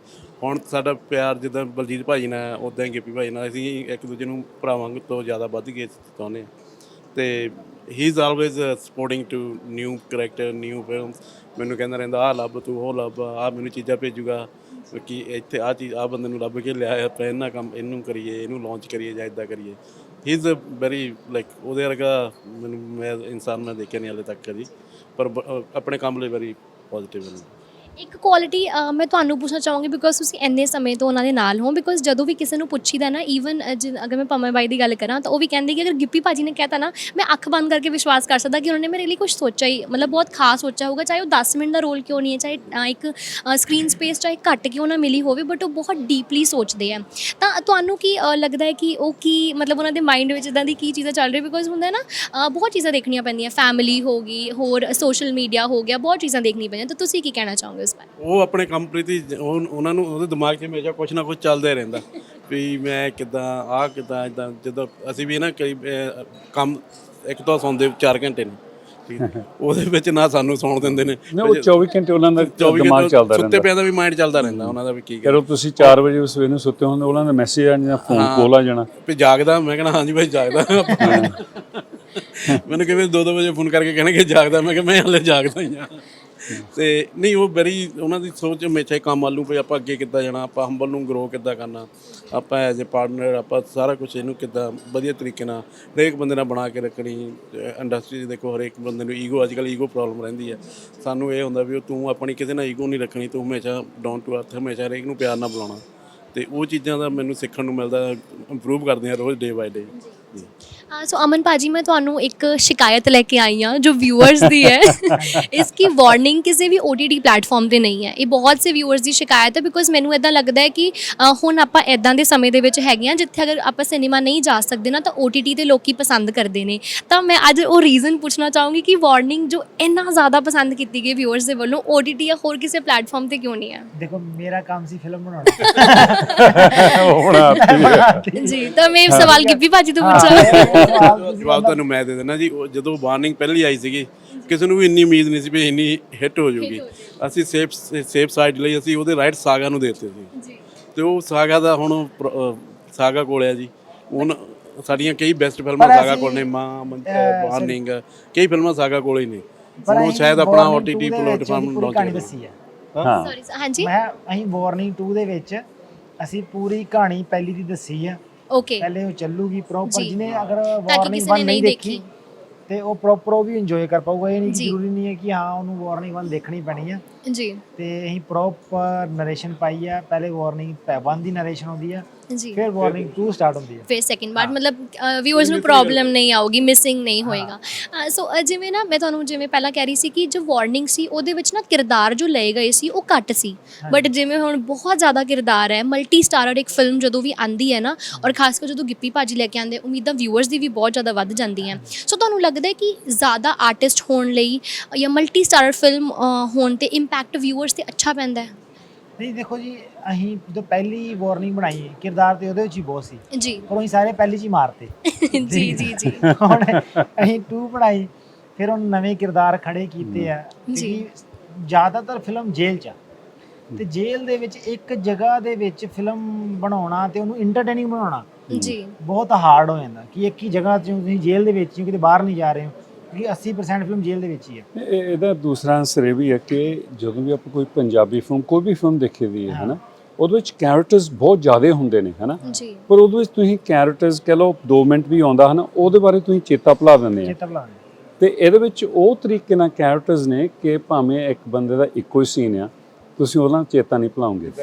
ਹੁਣ ਸਾਡਾ ਪਿਆਰ ਜਿੱਦਾਂ ਬਲਜੀਤ ਭਾਜੀ ਨਾਲ ਉਦਾਂ ਹੀ ਗਿੱਪੀ ਭਾਜੀ ਨਾਲ, ਅਸੀਂ ਇੱਕ ਦੂਜੇ ਨੂੰ ਭਰਾਵਾਂ ਤੋਂ ਜ਼ਿਆਦਾ ਵੱਧ ਕੇ ਚਾਹੁੰਦੇ ਹਾਂ। ਤੇ he is always supporting to new character new films ਮੈਨੂੰ ਕਹਿੰਦਾ ਰਹਿੰਦਾ, ਆਹ ਲੱਭ ਤੂੰ, ਉਹ ਲੱਭ, ਆਹ ਮੈਨੂੰ ਚੀਜ਼ਾਂ ਭੇਜੂਗਾ, ਕਿ ਇੱਥੇ ਆਹ ਚੀਜ਼, ਆਹ ਬੰਦੇ ਨੂੰ ਲੱਭ ਕੇ ਲਿਆ ਆਪਾਂ ਇਹਨਾਂ ਕੰਮ ਇਹਨੂੰ ਕਰੀਏ, ਇਹਨੂੰ ਲਾਂਚ ਕਰੀਏ ਜਾਂ ਇਦਾਂ ਕਰੀਏ। He is a very like ਉਹਦੇ ਵਰਗਾ ਮੈਨੂੰ ਮੈਂ, ਇਨਸਾਨ ਮੈਂ ਦੇਖਿਆ ਨਹੀਂ ਹਾਲੇ ਤੱਕ ਕਦੀ, ਪਰ ਆਪਣੇ ਕੰਮ ਲਈ ਵੈਰੀ ਪੋਜ਼ਿਟਿਵ ਹੈ। ਇੱਕ ਕੁਆਲਿਟੀ ਮੈਂ ਤੁਹਾਨੂੰ ਪੁੱਛਣਾ ਚਾਹੂੰਗੀ ਬਿਕੋਜ਼ ਤੁਸੀਂ ਇੰਨੇ ਸਮੇਂ ਤੋਂ ਉਹਨਾਂ ਦੇ ਨਾਲ ਹੋ ਬਿਕੋਜ਼ ਜਦੋਂ ਵੀ ਕਿਸੇ ਨੂੰ ਪੁੱਛੀਦਾ ਨਾ ਈਵਨ ਅਗਰ ਮੈਂ ਪਮਾ ਬਾਈ ਦੀ ਗੱਲ ਕਰਾਂ, ਤਾਂ ਉਹ ਵੀ ਕਹਿੰਦੇ ਕਿ ਅਗਰ ਗਿੱਪੀ ਭਾਜੀ ਨੇ ਕਹਿਤਾ ਨਾ, ਮੈਂ ਅੱਖ ਬੰਦ ਕਰਕੇ ਵਿਸ਼ਵਾਸ ਕਰ ਸਕਦਾ ਕਿ ਉਹਨਾਂ ਨੇ ਮੇਰੇ ਲਈ ਕੁਝ ਸੋਚਿਆ ਹੀ, ਮਤਲਬ ਬਹੁਤ ਖਾਸ ਸੋਚਿਆ ਹੋਊਗਾ, ਚਾਹੇ ਉਹ 10 ਮਿੰਟ ਦਾ ਰੋਲ ਕਿਉਂ ਨਹੀਂ ਹੈ, ਚਾਹੇ ਇੱਕ ਸਕਰੀਨ ਸਪੇਸ ਚਾਹੇ ਘੱਟ ਕਿਉਂ ਨਾ ਮਿਲੀ ਹੋਵੇ ਬਟ ਉਹ ਬਹੁਤ ਡੀਪਲੀ ਸੋਚਦੇ ਆ। ਤਾਂ ਤੁਹਾਨੂੰ ਕੀ ਲੱਗਦਾ ਹੈ ਕਿ ਉਹ ਕੀ, ਮਤਲਬ ਉਹਨਾਂ ਦੇ ਮਾਈਂਡ ਵਿੱਚ ਇਦਾਂ ਦੀ ਕੀ ਚੀਜ਼ਾਂ ਚੱਲ ਰਹੀ ਬਿਕੋਜ਼ ਹੁੰਦਾ ਨਾ ਬਹੁਤ ਚੀਜ਼ਾਂ ਦੇਖਣੀਆਂ ਪੈਂਦੀਆਂ ਫੈਮਿਲੀ ਹੋ ਗਈ, ਹੋਰ ਸੋਸ਼ਲ ਮੀਡੀਆ ਹੋ ਗਿਆ, ਬਹੁਤ ਚੀਜ਼ਾਂ ਦੇਖਣੀ ਪੈਂਦੀਆਂ, ਤਾਂ ਤੁਸੀਂ ਕੀ ਕਹਿਣਾ ਚਾਹੋਗੇ? ਉਸ ਬਾਰੇ ਉਹ ਆਪਣੇ ਕੰਮ ਪ੍ਰਤੀ ਉਹ- ਉਹਨਾਂ ਨੂੰ ਉਹਦੇ ਦਿਮਾਗ 'ਚ ਹਮੇਸ਼ਾ ਕੁਝ ਨਾ ਕੁਝ ਚੱਲਦਾ ਹੀ ਰਹਿੰਦਾ ਵੀ ਮੈਂ ਕਿਦਾਂ ਆਹ ਕਿਦਾਂ ਇਦਾਂ ਜਦੋਂ ਅਸੀਂ ਵੀ ਨਾ ਕਈ ਅਹ, ਕੰਮ ਇੱਕ ਤੋਂ ਸੌਂਦੇ 4 ਘੰਟੇ ਨੇ ਠੀਕ ਹੈ। ਉਹਦੇ ਵਿੱਚ ਨਾ ਸਾਨੂੰ ਸੌਣ ਦਿੰਦੇ ਨੇ। ਨਾ ਉਹ 24 ਘੰਟੇ ਉਹਨਾਂ ਦਾ 24 ਦਿਮਾਗ ਚੱਲਦਾ ਸੁੱਤੇ ਰਹਿੰਦਾ ਪਿਆ ਦਾ ਵੀ ਮਾਈਂਡ ਚੱਲਦਾ ਰਹਿੰਦਾ ਉਹਨਾਂ ਦਾ ਵੀ ਕੀ ਕਰੋ ਤੁਸੀਂ 4 ਵਜੇ ਸਵੇਰ ਨੂੰ ਸੁੱਤੇ ਹੁੰਦੇ ਉਹਨਾਂ ਦਾ ਮੈਸੇਜ ਆ ਜਾਂ ਫੋਨ ਕੋਲ ਆ ਜਾਣਾ। ਵੀ ਜਾਗਦਾ ਮੈਂ ਕਹਿੰਦਾ ਹਾਂਜੀ ਭਾਈ ਜਾਗਦਾ। ਮੈਨੂੰ ਕਿਵੇਂ 2-2 ਵਜੇ ਫੋਨ ਕਰਕੇ ਕਹਿਣਗੇ ਜਾਗਦਾ ਮੈਂ ਕਿਹਾ ਮੈਂ ਹਲੇ ਜਾਗਦਾ ਹੀ ਆ। ਤੇ ਨਹੀਂ, ਉਹ ਬੜੀ ਉਹਨਾਂ ਦੀ ਸੋਚ ਹਮੇਸ਼ਾ ਹੀ ਕੰਮ ਆਲੂ ਵੀ ਆਪਾਂ ਅੱਗੇ ਕਿੱਦਾਂ ਜਾਣਾ, ਆਪਾਂ ਹੰਬਲ ਨੂੰ ਗਰੋ ਕਿੱਦਾਂ ਕਰਨਾ, ਆਪਾਂ ਐਜ਼ ਅ ਪਾਰਟਨਰ ਆਪਾਂ ਸਾਰਾ ਕੁਝ ਇਹਨੂੰ ਕਿੱਦਾਂ ਵਧੀਆ ਤਰੀਕੇ ਨਾਲ ਹਰੇਕ ਬੰਦੇ ਨਾਲ ਬਣਾ ਕੇ ਰੱਖਣੀ ਇੰਡਸਟਰੀ 'ਚ ਦੇਖੋ ਹਰੇਕ ਬੰਦੇ ਨੂੰ ਈਗੋ ਅੱਜ ਕੱਲ੍ਹ ਈਗੋ ਪ੍ਰੋਬਲਮ ਰਹਿੰਦੀ ਹੈ। ਸਾਨੂੰ ਇਹ ਹੁੰਦਾ ਵੀ ਉਹ ਤੂੰ ਆਪਣੀ ਕਿਸੇ ਨਾਲ ਈਗੋ ਨਹੀਂ ਰੱਖਣੀ, ਤੂੰ ਹਮੇਸ਼ਾ ਡਾਊਨ ਟੂ ਅਰਥ ਹਮੇਸ਼ਾ ਹਰੇਕ ਨੂੰ ਪਿਆਰ ਨਾਲ ਬੁਲਾਉਣਾ। ਤੇ ਉਹ ਚੀਜ਼ਾਂ ਦਾ ਮੈਨੂੰ ਸਿੱਖਣ ਨੂੰ ਮਿਲਦਾ ਇੰਪਰੂਵ ਕਰਦੇ ਆ ਰੋਜ਼ ਡੇ ਬਾਏ ਡੇ ਜੀ। ਸੋ ਅਮਨ ਭਾਜੀ ਮੈਂ ਤੁਹਾਨੂੰ ਇੱਕ ਸ਼ਿਕਾਇਤ ਲੈ ਕੇ ਆਈ ਹਾਂ ਜੋ ਵਿਊਅਰਸ ਦੀ ਹੈ। ਇਸ ਕੀ ਵਾਰਨਿੰਗ ਕਿਸੇ ਵੀ OTT ਪਲੇਟਫਾਰਮ ਤੇ ਨਹੀਂ ਹੈ। ਇਹ ਬਹੁਤ ਸੇ ਵਿਊਅਰਸ ਦੀ ਸ਼ਿਕਾਇਤ ਹੈ ਬਿਕੋਜ਼ ਮੈਨੂੰ ਇਦਾਂ ਲੱਗਦਾ ਹੈ ਕਿ ਅ, ਹੁਣ ਆਪਾਂ ਇਦਾਂ ਦੇ ਸਮੇਂ ਦੇ ਵਿੱਚ ਹੈਗੇ ਆ ਜਿੱਥੇ ਅਗਰ ਆਪਾਂ ਸਿਨੇਮਾ ਨਹੀਂ ਜਾ ਸਕਦੇ ਨਾ ਤਾਂ OTT ਤੇ ਲੋਕੀ ਪਸੰਦ ਕਰਦੇ ਨੇ। ਤਾਂ ਮੈਂ ਅੱਜ ਉਹ ਰੀਜ਼ਨ ਪੁੱਛਣਾ ਚਾਹੂੰਗੀ ਕਿ ਵਾਰਨਿੰਗ ਜੋ ਇੰਨਾ ਜ਼ਿਆਦਾ ਪਸੰਦ ਕੀਤੀ ਗਈ ਵਿਊਅਰਸ ਦੇ ਵੱਲੋਂ OTT ਜਾਂ ਹੋਰ ਕਿਸੇ ਪਲੇਟਫਾਰਮ ਤੇ ਕਿਉਂ ਨਹੀਂ ਹੈ? ਦੇਖੋ ਮੇਰਾ ਕੰਮ ਸੀ ਫਿਲਮ ਬਣਾਉਣਾ। ਹੁਣ ਆਪੀ ਜੀ ਤਾਂ ਮੈਂ ਇਹ ਸਵਾਲ ਗਿੱਪੀ ਭਾਜੀ ਤੋਂ ਪੁੱਛਾਂ। ਜਵਾਬ ਤੁਹਾਨੂੰ ਮੈਂ ਦੇ ਦੇਣਾ ਜੀ ਉਹ ਜਦੋਂ ਵਾਰਨਿੰਗ ਪਹਿਲੀ ਆਈ ਸੀਗੀ ਕਿਸੇ ਨੂੰ ਵੀ ਇੰਨੀ ਉਮੀਦ ਨਹੀਂ ਸੀ ਵੀ ਇੰਨੀ ਹਿੱਟ ਹੋ ਜਾਊਗੀ। ਅਸੀਂ ਸੇਫ ਸੇਫ ਸਾਈਡ ਲਈ ਅਸੀਂ ਉਹਦੇ ਰਾਈਟ ਸਾਗਾ ਨੂੰ ਦੇ ਦਿੱਤੇ ਸੀ। ਜੀ। ਤੇ ਉਹ ਸਾਗਾ ਦਾ ਹੁਣ ਸਾਗਾ ਕੋਲ ਹੈ ਜੀ। ਹੁਣ ਸਾਡੀਆਂ ਕਈ ਬੈਸਟ ਫਿਲਮਾਂ ਸਾਗਾ ਕੋਲ ਨੇ ਮਾਂ ਵਾਰਨਿੰਗ ਕਈ ਫਿਲਮਾਂ ਸਾਗਾ ਕੋਲ ਹੀ ਨੇ। ਉਹ ਸ਼ਾਇਦ ਆਪਣਾ OTT ਪਲੇਟਫਾਰਮ ਲਾਂਚ ਕਹਾਣੀ ਕਰੇ ਦੱਸੀ ਹੈ। ਹਾਂ ਸੌਰੀ ਹਾਂਜੀ? ਮੈਂ ਅਸੀਂ ਵਾਰਨਿੰਗ 2 ਦੇ ਵਿੱਚ ਅਸੀਂ ਪੂਰੀ ਕਹਾਣੀ ਪਹਿਲੀ ਦੀ ਦੱਸੀ ਆ। ਓਕੇ ਪਹਿਲੇ ਉਹ ਚੱਲੂਗੀ ਪ੍ਰੋਪਰ ਜੀ। ਜਿਹਨੇ ਅਗਰ ਕਿਸੇ ਵਾਰਨਿੰਗ ਨੇ 1 ਨਹੀਂ ਨਹੀਂ ਦੇਖੀ। ਦੇਖੀ ਤੇ ਉਹ ਪ੍ਰੋਪਰ ਉਹ ਵੀ ਇੰਜੋਏ ਕਰ ਪਾਊਗਾ ਇਹ ਨਹੀਂ ਕਿ ਜੀ। ਜ਼ਰੂਰੀ ਨਹੀਂ ਹੈ ਕਿ ਹਾਂ ਉਹਨੂੰ ਵਾਰਨਿੰਗ 1 ਦੇਖਣੀ ਪੈਣੀ ਆ ਜੀ। ਤੇ ਅਸੀਂ ਪ੍ਰੋਪਰ ਨਰੇਸ਼ਨ ਪਾਈ ਆ। ਪਹਿਲੇ ਵਾਰਨਿੰਗ 1 ਦੀ ਨਰੇਸ਼ਨ ਹੁੰਦੀ ਆ। ਜੀ। ਫਿਰ ਵਾਰਨਿੰਗ 2 ਸਟਾਰਟ ਹੁੰਦੀ ਆ। ਫਿਰ ਸੈਕਿੰਡ ਪਾਰਟ ਮਤਲਬ ਵਿਊਅਰਸ ਨੂੰ ਪ੍ਰੋਬਲਮ ਨਹੀਂ ਆਊਗੀ ਮਿਸਿੰਗ ਨਹੀਂ ਹੋਏਗਾ। ਸੋ ਜਿਵੇਂ ਨਾ ਮੈਂ ਤੁਹਾਨੂੰ ਜਿਵੇਂ ਪਹਿਲਾਂ ਕਹਿ ਰਹੀ ਸੀ ਕਿ ਜੋ ਵਾਰਨਿੰਗ ਸੀ ਉਹਦੇ ਵਿੱਚ ਨਾ ਕਿਰਦਾਰ ਜੋ ਲਏ ਗਏ ਸੀ ਉਹ ਘੱਟ ਸੀ। ਬਟ ਜਿਵੇਂ ਹੁਣ ਬਹੁਤ ਜ਼ਿਆਦਾ ਕਿਰਦਾਰ ਹੈ ਮਲਟੀ ਸਟਾਰਰ ਇੱਕ ਫਿਲਮ ਜਦੋਂ ਵੀ ਆਂਦੀ ਹੈ ਨਾ ਔਰ ਖਾਸ ਕਰ ਜਦੋਂ ਗਿੱਪੀ ਭਾਜੀ ਲੈ ਕੇ ਆਂਦੇ ਉਮੀਦਾਂ ਵਿਊਅਰਸ ਦੀ ਵੀ ਬਹੁਤ ਜ਼ਿਆਦਾ ਵੱਧ ਜਾਂਦੀਆਂ। ਸੋ ਤੁਹਾਨੂੰ ਲੱਗਦਾ ਹੈ ਕਿ ਜ਼ਿਆਦਾ ਆਰਟਿਸਟ ਹੋਣ ਲਈ ਜਾਂ ਮਲਟੀ ਸਟਾਰਰ ਫਿਲਮ ਹੋਣ ਤੇ ਇੰਪੈਕਟ ਵਿਊਅਰਸ ਤੇ ਅੱਛਾ ਪੈਂਦਾ ਹੈ। ਨਹੀਂ ਦੇਖੋ ਜੀ ਅਸੀਂ ਜਦੋਂ ਪਹਿਲੀ ਵਾਰਨਿੰਗ ਬਣਾਈ ਕਿਰਦਾਰ ਤੇ ਉਹਦੇ ਵਿੱਚ ਹੀ ਬਹੁਤ ਸੀ। ਜੀ। ਪਰ ਅਸੀਂ ਸਾਰੇ ਪਹਿਲੀ ਚ ਹੀ ਮਾਰਤੇ। ਜੀ ਜੀ ਜੀ। ਹੁਣ ਅਸੀਂ 2 ਬਣਾਈ ਫਿਰ ਉਹ ਨਵੇਂ ਕਿਰਦਾਰ ਖੜੇ ਕੀਤੇ ਆ। ਜੀ। ਜ਼ਿਆਦਾਤਰ ਫਿਲਮ ਜੇਲ੍ਹ ਚ। ਤੇ ਜੇਲ੍ਹ ਦੇ ਵਿੱਚ ਇੱਕ ਜਗ੍ਹਾ ਦੇ ਵਿੱਚ ਫਿਲਮ ਬਣਾਉਣਾ ਤੇ ਉਹਨੂੰ ਇੰਟਰਟੇਨਿੰਗ ਬਣਾਉਣਾ ਜੀ। ਬਹੁਤ ਹਾਰਡ ਹੋ ਜਾਂਦਾ ਕਿ ਇੱਕ ਹੀ ਜਗ੍ਹਾ 'ਚ ਤੁਸੀਂ ਜੇਲ੍ਹ ਦੇ ਵਿੱਚ ਕਿਤੇ ਬਾਹਰ ਨਹੀਂ ਜਾ ਰਹੇ ਹੋ। ਕਿਉਂਕਿ 80% ਫਿਲਮ ਜੇਲ੍ਹ ਦੇ ਵਿੱਚ ਹੀ ਹੈ। ਇਹ- ਇਹਦਾ ਦੂਸਰਾ ਆਨਸਰ ਇਹ ਵੀ ਹੈ ਕਿ ਜਦੋਂ ਵੀ ਆਪਾਂ ਕੋਈ ਪੰਜਾਬੀ ਫਿਲਮ ਕੋਈ ਵੀ ਫਿਲਮ ਦੇਖੀ ਦੀ ਹੈ ਹਨਾ ਉਹਦੇ ਵਿੱਚ ਕੈਰੈਕਟਰਸ ਬਹੁਤ ਜ਼ਿਆਦਾ ਹੁੰਦੇ ਨੇ ਹਨਾ। ਜੀ। ਪਰ ਉਹਦੇ ਵਿੱਚ ਤੁਸੀਂ ਕੈਰੈਕਟਰਸ ਕਹ ਲਓ 2 ਮਿੰਟ ਵੀ ਆਉਂਦਾ ਹਨਾ ਉਹਦੇ ਬਾਰੇ ਤੁਸੀਂ ਚੇਤਾ ਭੁਲਾ ਦਿੰਦੇ ਆ। ਚੇਤਾ ਭੁਲਾਉਣਾ ਤੇ ਇਹਦੇ ਵਿੱਚ ਉਹ ਤਰੀਕੇ ਨਾਲ ਕੈਰੈਕਟਰਸ ਨੇ ਕਿ ਭਾਵੇਂ ਇੱਕ ਬੰਦੇ ਦਾ ਇੱਕੋ ਹੀ ਸੀਨ ਆ ਤੁਸੀਂ ਉਹਨਾਂ ਨੂੰ ਚੇਤਾ ਨਹੀਂ ਭੁਲਾਉਂਗੇ।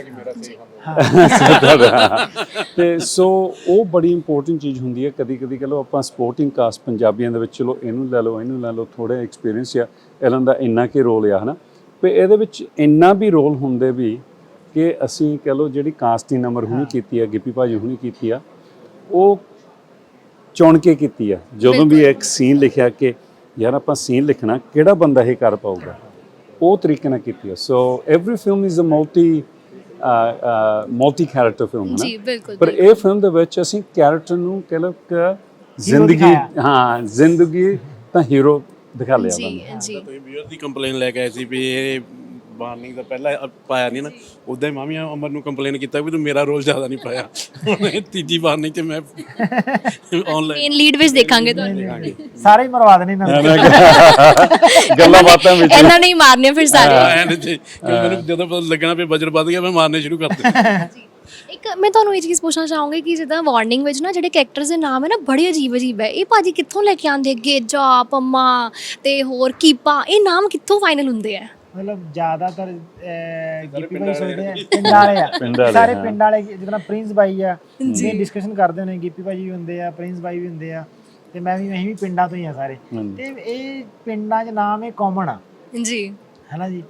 ਤੇ ਸੋ ਉਹ ਬੜੀ ਇੰਪੋਰਟੈਂਟ ਚੀਜ਼ ਹੁੰਦੀ ਹੈ। ਕਦੀ ਕਦੀ ਕਹ ਲਓ ਆਪਾਂ ਸਪੋਰਟਿੰਗ ਕਾਸਟ ਪੰਜਾਬੀਆਂ ਦੇ ਵਿੱਚ ਚਲੋ ਇਹਨੂੰ ਲੈ ਲਓ ਇਹਨੂੰ ਲੈ ਲਓ ਥੋੜਾ ਐਕਸਪੀਰੀਅੰਸ ਆ। ਇਹਨਾਂ ਦਾ ਇੰਨਾ ਕੀ ਰੋਲ ਆ ਹਨਾ। ਤੇ ਇਹਦੇ ਵਿੱਚ ਇੰਨਾ ਵੀ ਰੋਲ ਹੁੰਦੇ ਵੀ ਕਿ ਅਸੀਂ ਕਹ ਲਓ ਜਿਹੜੀ ਕਾਸਟਿੰਗ ਨੰਬਰ ਹੁਣੀ ਕੀਤੀ ਆ ਗਿੱਪੀ ਭਾਜੀ ਹੁਣੀ ਕੀਤੀ ਆ ਉਹ ਚੁਣ ਕੇ ਕੀਤੀ ਆ। ਜਦੋਂ ਵੀ ਇੱਕ ਸੀਨ ਲਿਖਿਆ ਕਿ ਯਾਰ ਆਪਾਂ ਸੀਨ ਲਿਖਣਾ ਕਿਹੜਾ ਬੰਦਾ ਇਹ ਕਰ ਪਾਊਗਾ? ਉਹ ਤਰੀਕੇ ਨਾਲ ਕੀਤੀ ਆ so every film is a multi multi character film ਹੈ ਜੀ ਬਿਲਕੁਲ ਪਰ ਇਹ ਫਿਲਮ ਦੇ ਵਿੱਚ ਅਸੀਂ ਕੈਰੈਕਟਰ ਨੂੰ ਕਹਿ ਲਓ ਕਿ ਜ਼ਿੰਦਗੀ। ਹਾਂ ਜ਼ਿੰਦਗੀ ਤਾਂ ਹੀਰੋ ਦਿਖਾ ਲਿਆ ਜੀ ਜੀ। ਤੁਸੀਂ ਵੀਰ ਦੀ ਕੰਪਲੇਨ ਲੈ ਕੇ ਆਏ ਸੀ ਵੀ ਇਹ ਵਾਰਨਿੰਗ ਦਾ ਪਹਿਲਾਂ ਅ- ਪਾਇਆ ਨਹੀਂ ਨਾ। ਉਦਾਂ ਹੀ ਮਾਮੀਆਂ ਅਮਰ ਨੂੰ ਕੰਪਲੇਨ ਕੀਤਾ ਵੀ ਤੂੰ ਮੇਰਾ ਰੋਲ ਜ਼ਿਆਦਾ ਨਹੀਂ ਪਾਇਆ। ਹੁਣ ਇਹ ਤੀਜੀ ਵਾਰਨਿੰਗ ਤੇ ਮੈਂ ਆਨਲਾਈਨ ਮੇਨ ਲੀਡ ਵਿੱਚ ਦੇਖਾਂਗੇ ਤੁਹਾਨੂੰ। ਸਾਰੇ ਹੀ ਮਰਵਾ ਦੇਣੇ ਇਹਨਾਂ ਨੂੰ ਗੱਲਾਂ ਬਾਤਾਂ ਵਿੱਚ। ਇਹਨਾਂ ਨੇ ਹੀ ਮਾਰਨੇ ਫਿਰ ਸਾਰੇ। ਕਿ ਮੈਨੂੰ ਜਦੋਂ ਪਤਾ ਲੱਗਣਾ ਵੀ ਬਜਟ ਵੱਧ ਗਿਆ ਮੈਂ ਮਾਰਨੇ ਸ਼ੁਰੂ ਕਰ ਦਿੱਤੇ। ਇੱਕ ਮੈਂ ਤੁਹਾਨੂੰ ਇਹ ਚੀਜ਼ ਪੁੱਛਣਾ ਚਾਹੂੰਗੀ ਕਿ ਜਿੱਦਾਂ ਵਾਰਨਿੰਗ ਵਿੱਚ ਨਾ ਜਿਹੜੇ ਕੈਰੈਕਟਰਸ ਦੇ ਨਾਮ ਹੈ ਨਾ ਬੜੇ ਅਜੀਬ ਅਜੀਬ ਹੈ। ਇਹ ਭਾਜੀ ਕਿੱਥੋਂ ਲੈ ਕੇ ਆਂਦੇ ਗੇਜਾ ਪੰਮਾ ਤੇ ਹੋਰ ਕੀਪਾ ਇਹ ਨਾਮ ਕਿੱਥੋਂ ਫਾਈਨਲ ਹੁੰਦੇ ਆ? ਮਤਲਬ ਜ਼ਿਆਦਾਤਰ ਗਿੱਪੀ ਭਾਈ ਸੋਚਦੇ ਆ ਪਿੰਡ ਵਾਲੇ ਪਿੰਡ ਆ ਸਾਰੇ। ਪਿੰਡ ਵਾਲੇ ਜਿੱਦਾਂ ਪ੍ਰਿੰਸ ਬਾਈ ਆ ਜੀ। ਡਿਸਕਸ਼ਨ ਕਰਦੇ ਨੇ ਗਿੱਪੀ ਭਾਈ ਵੀ ਹੁੰਦੇ ਆ ਪ੍ਰਿੰਸ ਬਾਈ ਵੀ ਹੁੰਦੇ ਆ ਤੇ ਮੈਂ ਵੀ ਅਸੀਂ ਵੀ ਪਿੰਡਾਂ ਤੋਂ ਹੀ ਆ ਸਾਰੇ। ਤੇ ਇਹ ਪਿੰਡਾਂ 'ਚ ਨਾਮ ਇਹ ਕਾਮਨ ਆ। ਜੀ। ਹੈਨਾ ਜੀ?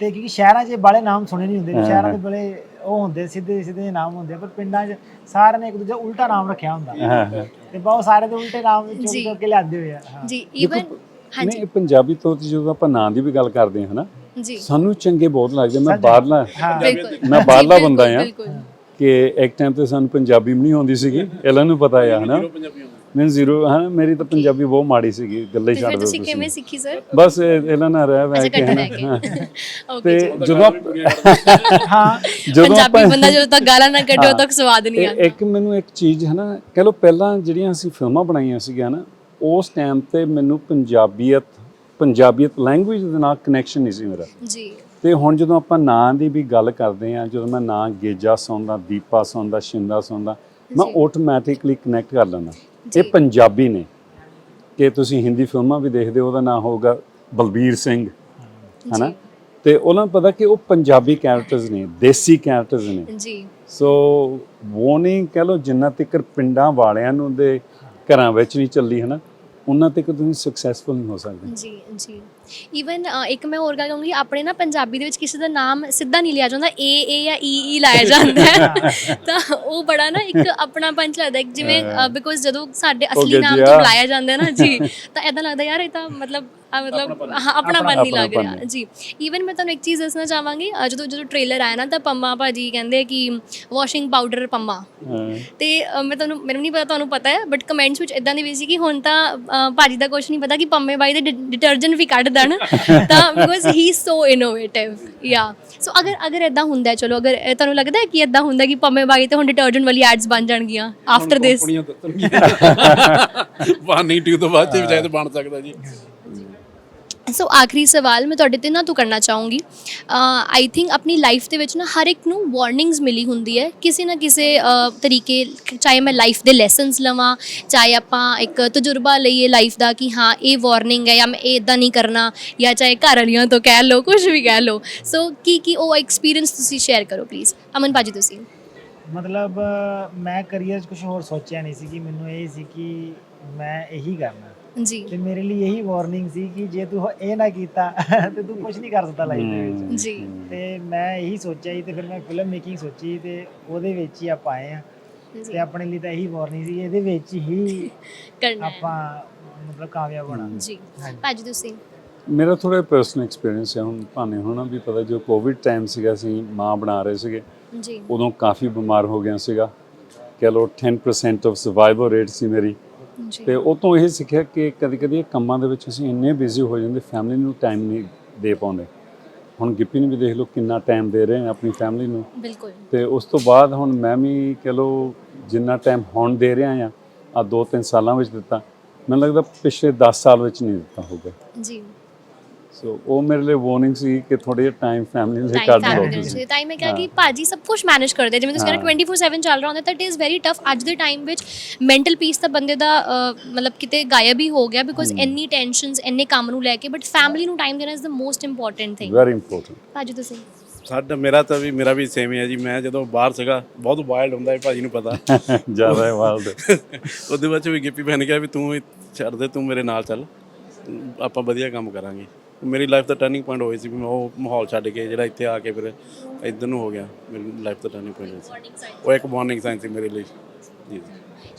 ਤੇ ਕਿਉਂਕਿ ਸ਼ਹਿਰਾਂ 'ਚ ਬਾਲੇ ਨਾਮ ਸੁਣੇ ਨਹੀਂ ਹੁੰਦੇ ਸ਼ਹਿਰਾਂ ਦੇ ਬੜੇ ਉਹ ਹੁੰਦੇ ਸਿੱਧੇ ਸਿੱਧੇ ਨਾਮ ਹੁੰਦੇ ਪਰ ਪਿੰਡਾਂ 'ਚ ਸਾਰਿਆਂ ਨੇ ਇੱਕ ਦੂਜੇ ਉਲਟਾ ਨਾਮ ਰੱਖਿਆ ਹੁੰਦਾ। ਤੇ ਬਹੁਤ ਸਾਰੇ ਦੇ ਉਲਟੇ ਨਾਮ ਜੀ। ਚੁੱਕ ਕੇ ਲਿਆਦੇ ਹੋਏ ਆ ਜੀ ਈਵਨ ਹਾਂਜੀ। ਪੰਜਾਬੀ ਤੌਰ ਤੇ ਜਦੋਂ ਆਪਾਂ ਨਾਂ ਦੀ ਵੀ ਗੱਲ ਕਰਦੇ ਹਾਂ ਨਾ ਜੀ। ਸਾਨੂੰ ਚੰਗੇ ਬਹੁਤ ਲੱਗਦੇ ਮੈਂ ਬਾਹਰਲਾ ਬਿਲਕੁਲ। ਮੈਂ ਬਾਹਰਲਾ ਬੰਦਾ ਆ ਕਿ ਇੱਕ ਟਾਈਮ ਤੇ ਸਾਨੂੰ ਪੰਜਾਬੀ ਵੀ ਨਹੀਂ ਆਉਂਦੀ ਸੀਗੀ ਇਹਨਾਂ ਨੂੰ ਪਤਾ ਆ ਹਨਾ? ਮੈਂ ਜ਼ੀਰੋ ਹਾਂ ਮੇਰੀ ਤਾਂ ਪੰਜਾਬੀ ਬਹੁਤ ਮਾੜੀ ਸੀਗੀ ਗੱਲੇ ਛੱਡ ਦਿਓ ਤੁਸੀਂ ਕਿਵੇਂ ਸਿੱਖੀ ਸਰ ਬਸ ਇਹ- ਇਹਨਾਂ ਨਾਲ ਰਹਿ ਵੈ ਕੇ ਹਾਂ। ਕੇ ਤੇ ਜਦੋਂ ਆਪ- ਹਾਂ। ਜਦੋਂ ਪੰਜਾਬੀ ਬੰਦਾ ਜਦੋਂ ਤੱਕ ਗਾਲਾਂ ਨਾ ਕੱਢੇ ਉਦੋਂ। ਤੱਕ ਸਵਾਦ ਨਹੀਂ ਆਉਂਦਾ। ਇੱਕ ਮੈਨੂੰ ਇੱਕ ਚੀਜ਼ ਹੈ ਨਾ ਕਹ ਲਓ ਪਹਿਲਾਂ ਜਿਹੜੀਆਂ ਅਸੀਂ ਫਿਲਮਾਂ ਬਣਾਈਆਂ ਸੀਗੀਆਂ ਨਾ ਉਸ ਟਾਈਮ ਤੇ ਮੈਨੂੰ ਪੰਜਾਬੀਅਤ ਪੰਜਾਬੀਅਤ ਲੈਂਗੁਏਜ ਦੇ ਨਾਲ ਕਨੈਕਸ਼ਨ ਨਹੀਂ ਸੀ ਮੇਰਾ। ਜੀ। ਤੇ ਹੁਣ ਜਦੋਂ ਆਪਾਂ ਨਾਂ ਦੀ ਵੀ ਗੱਲ ਕਰਦੇ ਆ ਜਦੋਂ ਮੈਂ ਨਾਂ ਗੇਜਾ ਸੁਣਦਾ ਦੀਪਾ ਸੁਣਦਾ ਸ਼ਿੰਦਾ ਸੁਣਦਾ ਮੈਂ। ਆਟੋਮੈਟਿਕਲੀ ਕਨੈਕਟ ਕਰ ਲੈਂਦਾ। ਇਹ ਪੰਜਾਬੀ ਨੇ। ਕਿ ਤੁਸੀਂ ਹਿੰਦੀ ਫਿਲਮਾਂ ਵੀ ਦੇਖਦੇ ਹੋ ਉਹਦਾ ਨਾਮ ਹੋਊਗਾ ਬਲਬੀਰ ਸਿੰਘ ਹਨਾ। ਤੇ ਉਹਨਾਂ ਨੂੰ ਪਤਾ ਕਿ ਉਹ ਪੰਜਾਬੀ ਕੈਰੈਕਟਰਸ ਨੇ ਦੇਸੀ ਕੈਰੈਕਟਰਸ ਨੇ। ਜੀ। ਸੋ ਵਾਰਨਿੰਗ ਕਹ ਲਓ ਜਿੰਨਾ ਤੱਕ ਪਿੰਡਾਂ ਵਾਲਿਆਂ ਨੂੰ ਦੇ ਘਰਾਂ ਵਿੱਚ ਨਹੀਂ ਚੱਲੀ ਹਨਾ? ਉਹਨਾਂ ਤੱਕ ਤੁਸੀਂ ਸਕਸੈਸਫੁਲ ਨਹੀਂ ਹੋ ਸਕਦੇ। ਜੀ ਜੀ। ਈਵਨ ਇੱਕ ਮੈਂ ਹੋਰ ਗੱਲ ਕਹੂੰਗੀ ਆਪਣੇ ਨਾ ਪੰਜਾਬੀ ਦੇ ਵਿੱਚ ਕਿਸੇ ਦਾ ਨਾਮ ਸਿੱਧਾ ਨਹੀਂ ਲਿਆ ਜਾਂਦਾ ਏ ਏ ਜਾਂ ਈ ਈ ਲਾਇਆ ਜਾਂਦਾ। ਹੈ ਤਾਂ ਉਹ ਬੜਾ ਨਾ ਇੱਕ ਆਪਣਾ ਪੰਚ ਲੱਗਦਾ ਜਿਵੇਂ ਬਿਕੋਜ਼ ਜਦੋਂ ਸਾਡੇ ਅਸਲੀ ਨਾਮ ਤੋਂ। ਬੁਲਾਇਆ ਜਾਂਦਾ ਨਾ ਜੀ ਤਾਂ ਇਦਾਂ ਲੱਗਦਾ ਯਾਰ ਇਹ ਤਾਂ ਮਤਲਬ ਆ ਮਤਲਬ ਹਾਂ ਆਪਣਾ ਮਨ ਨਹੀਂ ਲੱਗ ਆਪਣਾਪਨ ਰਿਹਾ। ਜੀ। ਈਵਨ ਮੈਂ ਤੁਹਾਨੂੰ ਇੱਕ ਚੀਜ਼ ਦੱਸਣਾ ਚਾਹਾਂਗੀ ਅ, ਜਦੋਂ ਜਦੋਂ ਟ੍ਰੇਲਰ ਆਇਆ ਨਾ ਤਾਂ ਪੰਮਾ ਭਾਜੀ ਕਹਿੰਦੇ ਕਿ ਵਾਸ਼ਿੰਗ ਪਾਊਡਰ ਪੰਮਾ। ਤੇ ਮੈਂ ਤੁਹਾਨੂੰ ਮੈਨੂੰ ਨਹੀਂ ਪਤਾ ਤੁਹਾਨੂੰ ਪਤਾ ਹੈ ਬਟ ਕਮੈਂਟਸ ਵਿੱਚ ਇਦਾਂ ਦੀ ਵੀ ਸੀ ਕਿ ਹੁਣ ਤਾਂ ਭਾਜੀ ਦਾ ਕੁਝ ਨਹੀਂ ਪਤਾ ਕਿ ਪੰਮੇ ਬਾਈ ਦੇ ਡਿਟਰਜੈਂਟ ਵੀ ਕੱਢ ਦੇਣ ਤਾਂ because he is so innovative yeah so ਅਗਰ ਅਗਰ ਇਦਾਂ ਹੁੰਦਾ ਹੈ ਚਲੋ ਅਗਰ ਇਹ ਤੁਹਾਨੂੰ ਲੱਗਦਾ ਹੈ ਕਿ ਇਦਾਂ ਹੁੰਦਾ ਕਿ ਪੰਮੇ ਬਾਈ ਤੇ ਹੁਣ ਡਿਟਰਜੈਂਟ ਵਾਲੀ ਐਡਸ ਬਣ ਜਾਣਗੀਆਂ ਆਫਟਰ ਦਿਸ ਕੰਪਨੀਆਂ ਦੱਸਣਗੀਆਂ ਵਾਨੀ ਟੂ ਤੋਂ ਬਾਅਦ ਚ ਵੀ ਸ਼ਾਇਦ ਬਣ ਸਕਦਾ ਜੀ। ਸੋ ਆਖਰੀ ਸਵਾਲ ਮੈਂ ਤੁਹਾਡੇ ਤਿੰਨਾਂ ਤੋਂ ਕਰਨਾ ਚਾਹੂੰਗੀ। ਆਈ ਥਿੰਕ ਆਪਣੀ ਲਾਈਫ ਦੇ ਵਿੱਚ ਨਾ ਹਰ ਇੱਕ ਨੂੰ ਵਾਰਨਿੰਗਸ ਮਿਲੀ ਹੁੰਦੀ ਹੈ। ਕਿਸੇ ਨਾ ਕਿਸੇ ਤਰੀਕੇ, ਚਾਹੇ ਮੈਂ ਲਾਈਫ ਦੇ ਲੈਸਨਸ ਲਵਾਂ, ਚਾਹੇ ਆਪਾਂ ਇੱਕ ਤਜਰਬਾ ਲਈਏ ਲਾਈਫ ਦਾ ਕਿ ਹਾਂ, ਇਹ ਵਾਰਨਿੰਗ ਹੈ ਜਾਂ ਮੈਂ ਇਹ ਇਦਾਂ ਨਹੀਂ ਕਰਨਾ, ਜਾਂ ਚਾਹੇ ਘਰ ਵਾਲੀਆਂ ਤੋਂ ਕਹਿ ਲਓ ਕੁਝ ਵੀ ਕਹਿ ਲਓ। ਸੋ ਕੀ ਕੀ ਉਹ ਐਕਸਪੀਰੀਅੰਸ ਤੁਸੀਂ ਸ਼ੇਅਰ ਕਰੋ ਪਲੀਜ਼ ਅਮਨ ਭਾਜੀ, ਤੁਸੀਂ? ਮਤਲਬ ਮੈਂ ਕਰੀਅਰ 'ਚ ਕੁਝ ਹੋਰ ਸੋਚਿਆ ਨਹੀਂ ਸੀ ਕਿ ਮੈਨੂੰ ਇਹ ਸੀ ਕਿ ਮੈਂ ਇਹੀ ਕਰਨਾ। ਜੀ। ਤੇ ਮੇਰੇ ਲਈ ਇਹੀ ਵਾਰਨਿੰਗ ਸੀ ਕਿ ਜੇ ਤੂੰ ਇਹ ਨਾ ਕੀਤਾ ਤੇ ਤੂੰ ਕੁਝ ਨਹੀਂ ਕਰ ਸਕਦਾ ਲਾਈਫ ਦੇ ਵਿੱਚ। ਜੀ। ਤੇ ਮੈਂ ਇਹੀ ਸੋਚਿਆ ਸੀ ਤੇ ਫਿਰ ਮੈਂ ਫਿਲਮ ਮੇਕਿੰਗ ਸੋਚੀ ਤੇ ਉਹਦੇ ਵਿੱਚ ਹੀ ਆਪਾਂ ਆਏ ਆ ਤੇ ਆਪਣੇ ਲਈ ਤਾਂ ਇਹੀ ਵਾਰਨਿੰਗ ਸੀ ਇਹਦੇ ਵਿੱਚ ਹੀ ਕਰਨਾ ਆਪਾਂ ਮਤਲਬ ਕਾਮਯਾਬ ਹੋਣਾ। ਜੀ। ਭਾਜੀ ਤੁਸੀਂ? ਮੇਰਾ ਥੋੜਾ ਪਰਸਨਲ ਐਕਸਪੀਰੀਅੰਸ ਹੈ ਹੁਣ ਭਾਵੇਂ ਹੋਣਾ ਵੀ ਪਤਾ ਜੋ ਕੋਵਿਡ ਟਾਈਮ ਸੀਗਾ ਸੀ ਮਾਂ ਬਣਾ ਰਹੇ ਸੀਗੇ। ਜੀ। ਉਦੋਂ ਕਾਫੀ ਬਿਮਾਰ ਹੋ ਗਿਆ ਸੀਗਾ। ਕਹ ਲਓ 10% ਆਫ ਸਰਵਾਈਵਲ ਰੇਟ ਸੀ ਮੇਰੀ। ਤੇ ਉਹ ਤੋਂ ਇਹ ਸਿੱਖਿਆ ਕਿ ਕਦੀ ਕਦੀ ਕੰਮਾਂ ਦੇ ਵਿੱਚ ਅਸੀਂ ਇੰਨੇ ਬਿਜ਼ੀ ਹੋ ਜਾਂਦੇ ਫੈਮਿਲੀ ਨੂੰ ਟਾਈਮ ਨਹੀਂ ਦੇ ਪਾਉਂਦੇ। ਹੁਣ ਗਿੱਪੀ ਨੂੰ ਵੀ ਦੇਖ ਲਓ ਕਿੰਨਾ ਟਾਈਮ ਦੇ ਰਹੇ ਆ ਆਪਣੀ ਫੈਮਿਲੀ ਨੂੰ। ਬਿਲਕੁਲ। ਤੇ ਉਸ ਤੋਂ ਬਾਅਦ ਹੁਣ ਮੈਂ ਵੀ ਕਹ ਲਓ ਜਿੰਨਾ ਟਾਈਮ ਹੁਣ ਦੇ ਰਿਹਾ ਆ ਆ 2-3 ਸਾਲਾਂ ਵਿੱਚ ਦਿੱਤਾ ਮੈਨੂੰ ਲੱਗਦਾ ਪਿਛਲੇ 10 ਸਾਲ ਵਿੱਚ ਨਹੀਂ ਦਿੱਤਾ ਹੋਊਗਾ। ਜੀ। ਸੋ ਉਹ ਮੇਰੇ ਲਈ ਵਾਰਨਿੰਗ ਸੀ ਕਿ ਥੋੜੇ ਜਿਹਾ ਟਾਈਮ ਫੈਮਿਲੀ ਲਈ ਟਾਈਮ ਕੱਢ ਲਓ ਤੁਸੀਂ ਹੀ ਮੈਂ ਕਿਹਾ। ਕਿ ਭਾਜੀ ਸਭ ਕੁਝ ਮੈਨੇਜ ਕਰਦੇ। ਜਿਵੇਂ ਤੁਸੀਂ ਕਹਿੰਦੇ 24/7 ਚੱਲ ਰਿਹਾ ਹੁੰਦਾ ਤਾਂ ਇਟ ਇਜ਼ ਵੈਰੀ ਟਫ ਅੱਜ ਦੇ ਟਾਈਮ ਵਿੱਚ ਮੈਂਟਲ ਪੀਸ ਤਾਂ ਬੰਦੇ ਦਾ ਮਤਲਬ ਕਿਤੇ ਗਾਇਬ ਹੀ ਹੋ ਗਿਆ ਬਿਕੋਜ਼ ਇੰਨੀ ਟੈਨਸ਼ਨਸ ਇੰਨੇ ਕੰਮ ਨੂੰ ਲੈ ਕੇ ਬਟ ਫੈਮਿਲੀ ਨੂੰ ਟਾਈਮ ਦੇਣਾ is the most important thing very important ਭਾਜੀ ਤੁਸੀਂ? ਸਾਡਾ ਮੇਰਾ ਤਾਂ ਵੀ ਮੇਰਾ ਵੀ ਸੇਮ ਹੀ ਹੈ ਜੀ। ਮੈਂ ਜਦੋਂ ਬਾਹਰ ਸੀਗਾ ਬਹੁਤ ਵਾਈਲਡ ਹੁੰਦਾ ਹੈ ਭਾਜੀ ਨੂੰ ਪਤਾ। ਜ਼ਿਆਦਾ ਹੈ ਉਹਦੇ ਬਾਅਦ ਚ ਵੀ ਗਿੱਪੀ ਭੈਣ ਕਿਹਾ ਵੀ ਤੂੰ ਛੱਡ ਦੇ ਤੂੰ ਮੇਰੇ ਨਾਲ ਚੱਲ। ਆਪਾਂ ਵਧੀਆ ਕੰਮ ਕਰਾਂਗੇ। ਮੇਰੀ ਲਾਈਫ ਦਾ ਟਰਨਿੰਗ ਪੁਆਇੰਟ ਹੋਈ ਸੀ ਵੀ ਮੈਂ ਉਹ ਮਾਹੌਲ ਛੱਡ ਕੇ ਜਿਹੜਾ ਇੱਥੇ ਆ ਕੇ ਫਿਰ ਇੱਧਰ ਨੂੰ ਹੋ ਗਿਆ ਮੇਰੀ ਲਾਈਫ ਦਾ ਟਰਨਿੰਗ ਪੁਆਇੰਟ ਸੀ। ਉਹ ਇੱਕ ਵਾਰਨਿੰਗ ਸਾਈਨ ਸੀ ਮੇਰੇ ਲਈ। ਜੀ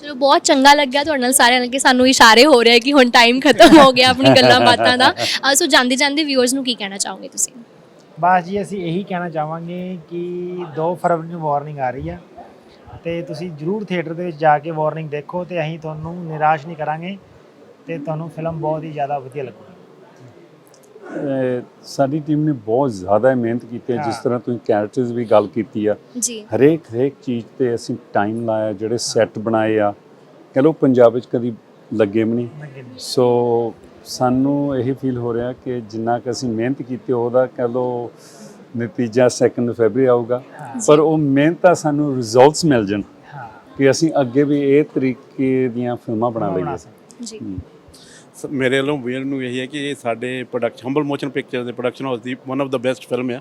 ਚਲੋ ਬਹੁਤ ਚੰਗਾ ਲੱਗਿਆ ਤੁਹਾਡੇ ਨਾਲ ਸਾਰਿਆਂ ਨਾਲ ਕਿ ਸਾਨੂੰ ਇਸ਼ਾਰੇ ਹੋ ਰਹੇ ਕਿ ਹੁਣ ਟਾਈਮ ਖਤਮ ਹੋ ਗਿਆ ਆਪਣੀ ਗੱਲਾਂ ਬਾਤਾਂ ਦਾ। ਸੋ ਜਾਂਦੇ ਜਾਂਦੇ ਵਿਊਅਰਸ ਨੂੰ ਕੀ ਕਹਿਣਾ ਚਾਹੋਗੇ ਤੁਸੀਂ? ਬਸ ਜੀ ਅਸੀਂ ਇਹੀ ਕਹਿਣਾ ਚਾਹਾਂਗੇ ਕਿ 2 ਫਰਵਰੀ ਨੂੰ ਵਾਰਨਿੰਗ ਆ ਰਹੀ ਆ ਤੇ ਤੁਸੀਂ ਜਰੂਰ ਥੀਏਟਰ ਦੇ ਵਿੱਚ ਜਾ ਕੇ ਵਾਰਨਿੰਗ ਦੇਖੋ ਤੇ ਅਸੀਂ ਤੁਹਾਨੂੰ ਨਿਰਾਸ਼ ਨਹੀਂ ਕਰਾਂਗੇ ਤੇ ਤੁਹਾਨੂੰ ਫਿਲਮ ਬਹੁਤ ਹੀ ਜ਼ਿਆਦਾ ਵਧੀਆ ਲੱਗੂਗੀ। ਸਾਡੀ ਟੀਮ ਨੇ ਬਹੁਤ ਜ਼ਿਆਦਾ ਮਿਹਨਤ ਕੀਤੀ ਹੈ ਜਿਸ। ਤਰ੍ਹਾਂ ਤੁਸੀਂ ਕੈਰੈਕਟਰਸ ਵੀ ਗੱਲ ਕੀਤੀ ਆ। ਹਰੇਕ ਹਰੇਕ ਚੀਜ਼ ਤੇ ਅਸੀਂ ਟਾਈਮ ਲਾਇਆ ਜਿਹੜੇ ਸੈੱਟ ਬਣਾਏ ਆ। ਕਹ ਲਓ ਪੰਜਾਬ ਵਿੱਚ ਕਦੀ ਲੱਗੇ ਵੀ ਨਹੀਂ। ਸੋ ਸਾਨੂੰ ਇਹ ਫੀਲ ਹੋ ਰਿਹਾ ਕਿ ਜਿੰਨਾ ਕਿ ਅਸੀਂ ਮਿਹਨਤ ਕੀਤੀ ਉਹਦਾ ਕਹ ਲਓ ਨਤੀਜਾ 2 ਫੈਬਰੀ ਆਊਗਾ। ਪਰ ਉਹ ਮਿਹਨਤ ਦਾ ਸਾਨੂੰ ਰਿਜ਼ਲਟਸ ਮਿਲ ਜਾਣ ਕਿ ਅਸੀਂ ਅੱਗੇ ਵੀ ਇਹ ਤਰੀਕੇ ਦੀਆਂ ਫਿਲਮਾਂ ਬਣਾ ਲਈਏ। ਜੀ। ਮੇਰੇ ਵੱਲੋਂ ਵੀਰ ਨੂੰ ਇਹੀ ਹੈ ਕਿ ਇਹ ਸਾਡੇ ਪ੍ਰੋਡਕਸ਼ਨ ਹੰਬਲ ਮੋਸ਼ਨ ਪਿਕਚਰ ਦੇ production house the one of the best film ਆ।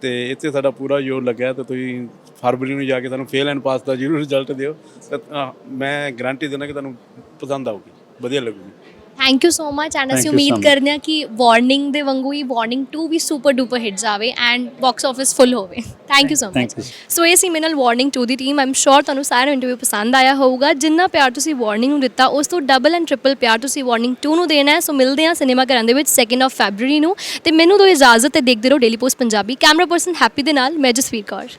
ਤੇ ਇੱਥੇ ਸਾਡਾ ਪੂਰਾ ਜੋਰ ਲੱਗਿਆ ਤੇ ਤੁਸੀਂ ਫਰਵਰੀ ਨੂੰ ਜਾ ਕੇ ਤੁਹਾਨੂੰ ਫੇਲ ਐਂਡ ਪਾਸ ਦਾ ਜ਼ਰੂਰ ਰਿਜ਼ਲਟ ਦਿਓ। ਤਾਂ ਮੈਂ ਗਾਰੰਟੀ ਦਿੰਦਾ ਕਿ ਤੁਹਾਨੂੰ ਪਸੰਦ ਆਊਗੀ, ਵਧੀਆ ਲੱਗੂਗੀ। Thank you so much and Thank ਅਸੀਂ you ਉਮੀਦ so much. ਕਰਦੇ ਹਾਂ ਕਿ ਵਾਰਨਿੰਗ ਦੇ ਵਾਂਗੂ ਹੀ ਵਾਰਨਿੰਗ 2 ਵੀ ਸੁਪਰ ਡੂਪਰ ਹਿੱਟ ਜਾਵੇ ਐਂਡ ਬਾਕਸ ਆਫਿਸ ਫੁੱਲ ਹੋਵੇ thank you so much Thank you. So ਇਹ ਸੀ ਮੇਰੇ ਨਾਲ ਵਾਰਨਿੰਗ 2 ਦੀ ਟੀਮ ਆਮ ਸ਼ੋਰ ਤੁਹਾਨੂੰ ਸਾਰਾ ਇੰਟਰਵਿਊ ਪਸੰਦ ਆਇਆ ਹੋਊਗਾ ਜਿੰਨਾ ਪਿਆਰ ਤੁਸੀਂ ਵਾਰਨਿੰਗ ਨੂੰ ਦਿੱਤਾ ਉਸ ਤੋਂ ਡਬਲ ਐਂਡ ਟ੍ਰਿਪਲ ਪਿਆਰ ਤੁਸੀਂ ਵਾਰਨਿੰਗ 2 ਨੂੰ ਦੇਣਾ ਹੈ ਸੋ ਮਿਲਦੇ ਹਾਂ ਸਿਨੇਮਾ ਘਰਾਂ ਦੇ ਵਿੱਚ 2nd ਆਫ ਫੈਬਰੂਰੀ ਨੂੰ ਤੇ ਮੈਨੂੰ ਦਿਓ ਇਜਾਜ਼ਤ ਤੇ ਦੇਖਦੇ ਰਹੋ Daily Post Punjabi camera person Happy ਦੇ ਨਾਲ ਮੈਂ ਜਸਵੀਰ ਕੌਰ